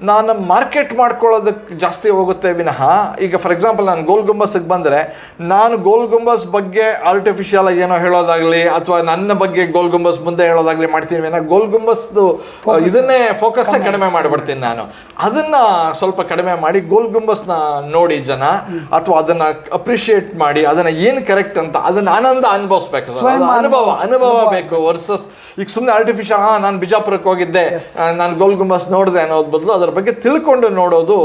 ನಾನು ಮಾರ್ಕೆಟ್ ಮಾಡ್ಕೊಳ್ಳೋದಕ್ಕೆ ಜಾಸ್ತಿ ಹೋಗುತ್ತೆ ವಿನಃ ಈಗ ಫಾರ್ ಎಕ್ಸಾಂಪಲ್ ನಾನು ಗೋಲ್ ಗುಂಬಸ್ಗೆ ಬಂದರೆ ನಾನು ಗೋಲ್ ಗುಂಬಸ್ ಬಗ್ಗೆ ಆರ್ಟಿಫಿಷಿಯಲ್ ಏನೋ ಹೇಳೋದಾಗಲಿ ಅಥವಾ ನನ್ನ ಬಗ್ಗೆ ಗೋಲ್ ಗುಂಬಸ್ ಮುಂದೆ ಹೇಳೋದಾಗ್ಲಿ ಮಾಡ್ತೀನಿ ವಿನಃ ಗೋಲ್ ಗುಂಬಸ್ದು ಇದನ್ನೇ ಫೋಕಸ್ ಕಡಿಮೆ ಮಾಡಿಬಿಡ್ತೀನಿ ನಾನು. ಅದನ್ನು ಸ್ವಲ್ಪ ಕಡಿಮೆ ಮಾಡಿ ಗೋಲ್ ಗುಂಬಸ್ನ ನೋಡಿ ಜನ ಅಥವಾ ಅದನ್ನು ಅಪ್ರಿಷಿಯೇಟ್ ಮಾಡಿ ಅದನ್ನು ಏನು ಕರೆಕ್ಟ್ ಅಂತ ಅದನ್ನು ಆನಂದ ಅನುಭವಿಸ್ಬೇಕು. ಅನುಭವ ಅನುಭವ. ಬೇಕು ವರ್ಸಸ್ ಈಗ ಸುಮ್ಮನೆ ಆರ್ಟಿಫಿಷಿಯಲ್ ಹಾ ನಾನು ಬಿಜಾಪುರಕ್ಕೆ ಹೋಗಿದ್ದೆ. ನಾನು ಗೋಲ್ ಗುಂಬಸ್ ನೋಡಿದೆ ಅನ್ನೋದ್ ಬದಲು ಅದ್ರ ಬಗ್ಗೆ ತಿಳ್ಕೊಂಡು ನೋಡೋದು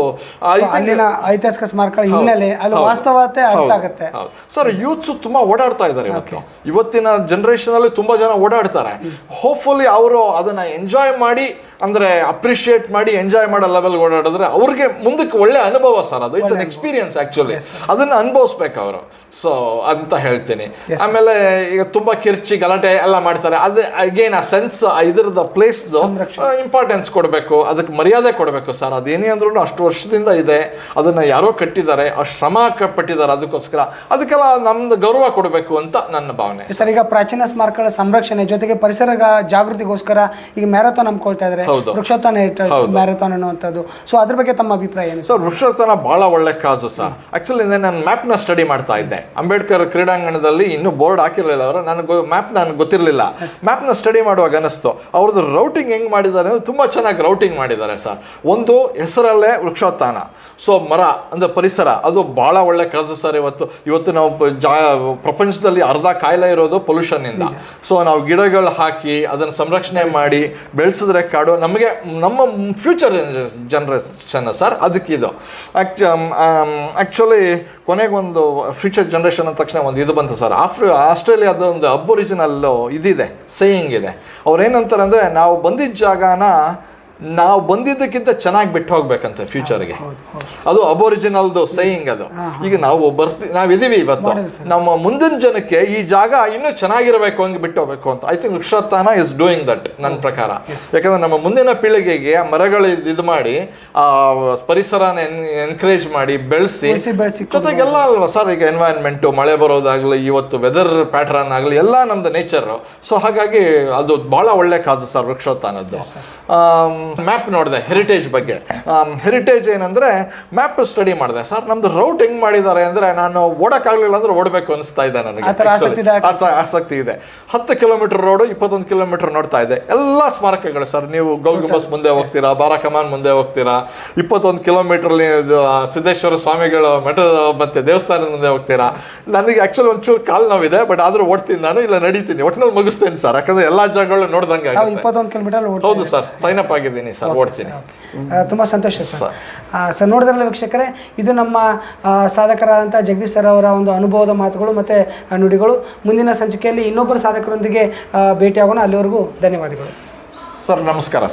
ಅಲ್ಲಿನ ಐತಿಹಾಸಿಕ ಸ್ಮಾರಕಗಳ ಹಿನ್ನೆಲೆ ಅಲ್ಲಿ ವಾಸ್ತವತೆ ಅರ್ಥ ಆಗುತ್ತೆ. ಸರ್ ಯೂತ್ಸ್ ತುಂಬಾ ಓಡಾಡ್ತಾ ಇದ್ದಾರೆ ಇವತ್ತು. ಇವತ್ತಿನ ಜನರೇಷನ್ ಅಲ್ಲಿ ತುಂಬಾ ಜನ ಓಡಾಡ್ತಾರೆ. ಹೋಪ್ಫುಲಿ ಅವರು ಅದನ್ನ ಎಂಜಾಯ್ ಮಾಡಿ ಅಂದ್ರೆ ಅಪ್ರಿಷಿಯೇಟ್ ಮಾಡಿ ಎಂಜಾಯ್ ಮಾಡೋ ಲೆವೆಲ್ ಓಡಾಡಿದ್ರೆ ಅವ್ರಿಗೆ ಮುಂದಕ್ಕೆ ಒಳ್ಳೆ ಅನುಭವ ಸರ್ ಅದು. ಇಟ್ಸ್ ಅನ್ ಎಕ್ಸ್ಪೀರಿಯನ್ಸ್ ಆ್ಯಕ್ಚುಲಿ ಅದನ್ನ ಅನುಭವಿಸ್ಬೇಕು ಅವರು. ಸೊ ಅಂತ ಹೇಳ್ತೀನಿ. ಆಮೇಲೆ ಈಗ ತುಂಬಾ ಕಿರ್ಚಿ ಗಲಾಟೆ ಎಲ್ಲ ಮಾಡ್ತಾರೆ. ಅದು ಅಗೇನ್ ಆ ಸೆನ್ಸ್ ಇದರದ ಪ್ಲೇಸ್ದು ಇಂಪಾರ್ಟೆನ್ಸ್ ಕೊಡಬೇಕು. ಅದಕ್ಕೆ ಮರ್ಯಾದೆ ಕೊಡಬೇಕು ಸರ್. ಅದೇನೇ ಅಂದ್ರೂ ಅಷ್ಟು ವರ್ಷದಿಂದ ಇದೆ. ಅದನ್ನ ಯಾರೋ ಕಟ್ಟಿದ್ದಾರೆ. ಅಷ್ಟು ಶ್ರಮ ಪಟ್ಟಿದ್ದಾರೆ ಅದಕ್ಕೋಸ್ಕರ. ಅದಕ್ಕೆಲ್ಲ ನಮ್ದು ಗೌರವ ಕೊಡಬೇಕು ಅಂತ ನನ್ನ ಭಾವನೆ. ಸರ್ ಈಗ ಪ್ರಾಚೀನ ಸ್ಮಾರಕಗಳ ಸಂರಕ್ಷಣೆ ಜೊತೆಗೆ ಪರಿಸರ ಜಾಗೃತಿಗೋಸ್ಕರ ಈಗ ಮ್ಯಾರಥಾನ್ ಹಮ್ಕೊಳ್ತಾ ಇದ್ದಾರೆ. ವೃಕ್ಷೋತ್ಥಾನ ಮ್ಯಾರಥಾನ್ ಅನ್ನುವಂಥದ್ದು. ಸೊ ಅದ್ರ ಬಗ್ಗೆ ತಮ್ಮ ಅಭಿಪ್ರಾಯ ಏನು? ಸರ್ ವೃಕ್ಷೋತ್ಥಾನ ಬಹಳ ಒಳ್ಳೆ ಕಾಸು ಸರ್ ಆಕ್ಚುಲಿ ನಾನು ಮ್ಯಾಪ್ನ ಸ್ಟಡಿ ಮಾಡ್ತಾ ಇದ್ದೆ. ಅಂಬೇಡ್ಕರ್ ಕ್ರೀಡಾಂಗಣದಲ್ಲಿ ಇನ್ನೂ ಬೋರ್ಡ್ ಹಾಕಿರಲಿಲ್ಲ ಅವರು. ನನಗೆ ಮ್ಯಾಪ್ ನನಗೆ ಗೊತ್ತಿರಲಿಲ್ಲ. ಮ್ಯಾಪ್ನ ಸ್ಟಡಿ ಮಾಡುವಾಗ ಅನಿಸ್ತು ಅವ್ರದ್ದು ರೌಟಿಂಗ್ ಹೆಂಗ್ ಮಾಡಿದ್ದಾರೆ ಅಂದ್ರೆ ತುಂಬಾ ಚೆನ್ನಾಗಿ ರೌಟಿಂಗ್ ಮಾಡಿದ್ದಾರೆ ಸರ್ ಒಂದು ಹೆಸರಲ್ಲೇ ವೃಕ್ಷೋತ್ಥಾನ. ಸೊ ಮರ ಅಂದ್ರೆ ಪರಿಸರ ಅದು ಬಹಳ ಒಳ್ಳೆ ಕಾಸು ಸರ್ ಇವತ್ತು. ಇವತ್ತು ನಾವು ಜಾ ಪ್ರಪಂಚದಲ್ಲಿ ಅರ್ಧ ಕಾಯಿಲೆ ಇರೋದು ಪೊಲ್ಯೂಷನ್ ಇಂದ ಸೊ ನಾವು ಗಿಡಗಳು ಹಾಕಿ ಅದನ್ನು ಸಂರಕ್ಷಣೆ ಮಾಡಿ ಬೆಳೆಸಿದ್ರೆ ಕಾಡು ನಮಗೆ ನಮ್ಮ ಫ್ಯೂಚರ್ ಜನ್ರೇಷನ್ ಸರ್ ಅದಕ್ಕಿದು ಆ್ಯಕ್ಚುಲಿ ಕೊನೆಗೊಂದು ಫ್ಯೂಚರ್ ಜನ್ರೇಷನ್ ಅಂದ ತಕ್ಷಣ ಒಂದು ಇದು ಬಂತು ಸರ್ ಆಫ್ರಿ ಆಸ್ಟ್ರೇಲಿಯಾದ ಒಂದು ಅಬ್ಬೊರಿಜಿನಲ್ಲು ಇದಿದೆ ಸೇಯಿಂಗ್ ಇದೆ. ಅವ್ರು ಏನಂತಾರೆ ಅಂದರೆ ನಾವು ಬಂದಿದ್ದ ಜಾಗನ ನಾವು ಬಂದಿದ್ದಕ್ಕಿಂತ ಚೆನ್ನಾಗಿ ಬಿಟ್ಟು ಹೋಗ್ಬೇಕಂತ ಫ್ಯೂಚರ್ಗೆ ಅದು ಅಬೋರಿಜಿನಲ್ದು ಸೇಯಿಂಗ್ ಅದು. ಈಗ ನಾವು ಬರ್ತಿ ಇದೀವಿ ಇವತ್ತು. ನಮ್ಮ ಮುಂದಿನ ಜನಕ್ಕೆ ಈ ಜಾಗ ಇನ್ನೂ ಚೆನ್ನಾಗಿರಬೇಕು ಹಂಗೆ ಬಿಟ್ಟು ಹೋಗ್ಬೇಕು ಅಂತ. I think Vrukshothana is doing that ನನ್ನ ಪ್ರಕಾರ. ಯಾಕಂದ್ರೆ ನಮ್ಮ ಮುಂದಿನ ಪೀಳಿಗೆಗೆ ಆ ಮರಗಳು ಇದು ಮಾಡಿ ಆ ಪರಿಸರನ ಎನ್ಕರೇಜ್ ಮಾಡಿ ಬೆಳೆಸಿ ಜೊತೆಗೆಲ್ಲ ಅಲ್ವಾ ಸರ್ ಈಗ ಎನ್ವೈರನ್ಮೆಂಟ್ ಮಳೆ ಬರೋದಾಗ್ಲಿ ಇವತ್ತು ವೆದರ್ ಪ್ಯಾಟರ್ನ್ ಆಗಲಿ ಎಲ್ಲ ನಮ್ದು ನೇಚರ್ ಸೊ ಹಾಗಾಗಿ ಅದು ಬಹಳ ಒಳ್ಳೆ ಕಾಸು ಸರ್ ವೃಕ್ಷೋತ್ಥಾನದ್ದು. ಮ್ಯಾಪ್ ನೋಡಿದೆ ಹೆರಿಟೇಜ್ ಬಗ್ಗೆ. ಹೆರಿಟೇಜ್ ಏನಂದ್ರೆ ಮ್ಯಾಪ್ ಸ್ಟಡಿ ಮಾಡಿದೆ. ಸರ್ ನಮ್ದು ರೌಟ್ ಹೆಂಗ್ ಮಾಡಿದ್ದಾರೆ ಅಂದ್ರೆ ನಾನು ಓಡಕ್ಕಾಗ್ಲಿಲ್ಲ ಅಂದ್ರೆ ಓಡಬೇಕು ಅನಿಸ್ತಾ ಇದೆ ನನಗೆ ಆಸಕ್ತಿ ಇದೆ ಹತ್ತು ಕಿಲೋಮೀಟರ್ ರೋಡು ಇಪ್ಪತ್ತೊಂದು ಕಿಲೋಮೀಟರ್ ನೋಡ್ತಾ ಇದೆ. ಎಲ್ಲ ಸ್ಮಾರಕಗಳು ಸರ್ ನೀವು ಗೌಲ್ ಗುಂಬಸ್ ಮುಂದೆ ಹೋಗ್ತೀರಾ ಬಾರಾಕಮಾನ್ ಮುಂದೆ ಹೋಗ್ತೀರಾ ಇಪ್ಪತ್ತೊಂದು ಕಿಲೋಮೀಟರ್ ಸಿದ್ದೇಶ್ವರ ಸ್ವಾಮಿಗಳ ಮಠದ ಮತ್ತೆ ದೇವಸ್ಥಾನದ ಮುಂದೆ ಹೋಗ್ತೀರಾ. ನನಗೆ ಆಕ್ಚುಲಿ ಒಂಚೂರು ಕಾಲು ನೋವಿದೆ ಬಟ್ ಆದ್ರೂ ಓಡ್ತೀನಿ ನಾನು ಇಲ್ಲ ನಡೀತೀನಿ. ಒಟ್ಟಿನಲ್ಲಿ ಮುಗಿಸ್ತೇನೆ ಸರ್. ಯಾಕಂದ್ರೆ ಎಲ್ಲಾ ಜಾಗಗಳು ನೋಡ್ದಂಗೆ ಹೌದು ಸರ್. ಸೈನ್ ಅಪ್ ಆಗಿದ್ದೀನಿ ಸರ್ ಓಡ್ತೀನಿ. ತುಂಬ ಸಂತೋಷ ಸರ್. ಸರ್. ನೋಡಿದ್ರಲ್ಲ ವೀಕ್ಷಕರೇ ಇದು ನಮ್ಮ ಸಾಧಕರಾದಂಥ ಜಗದೀಶ್ ಸರ್ ಅವರ ಒಂದು ಅನುಭವದ ಮಾತುಗಳು ಮತ್ತು ನುಡಿಗಳು. ಮುಂದಿನ ಸಂಚಿಕೆಯಲ್ಲಿ ಇನ್ನೊಬ್ಬರು ಸಾಧಕರೊಂದಿಗೆ ಭೇಟಿಯಾಗೋಣ. ಅಲ್ಲಿವರೆಗೂ ಧನ್ಯವಾದಗಳು. ಸರ್ ನಮಸ್ಕಾರ ಸರ್.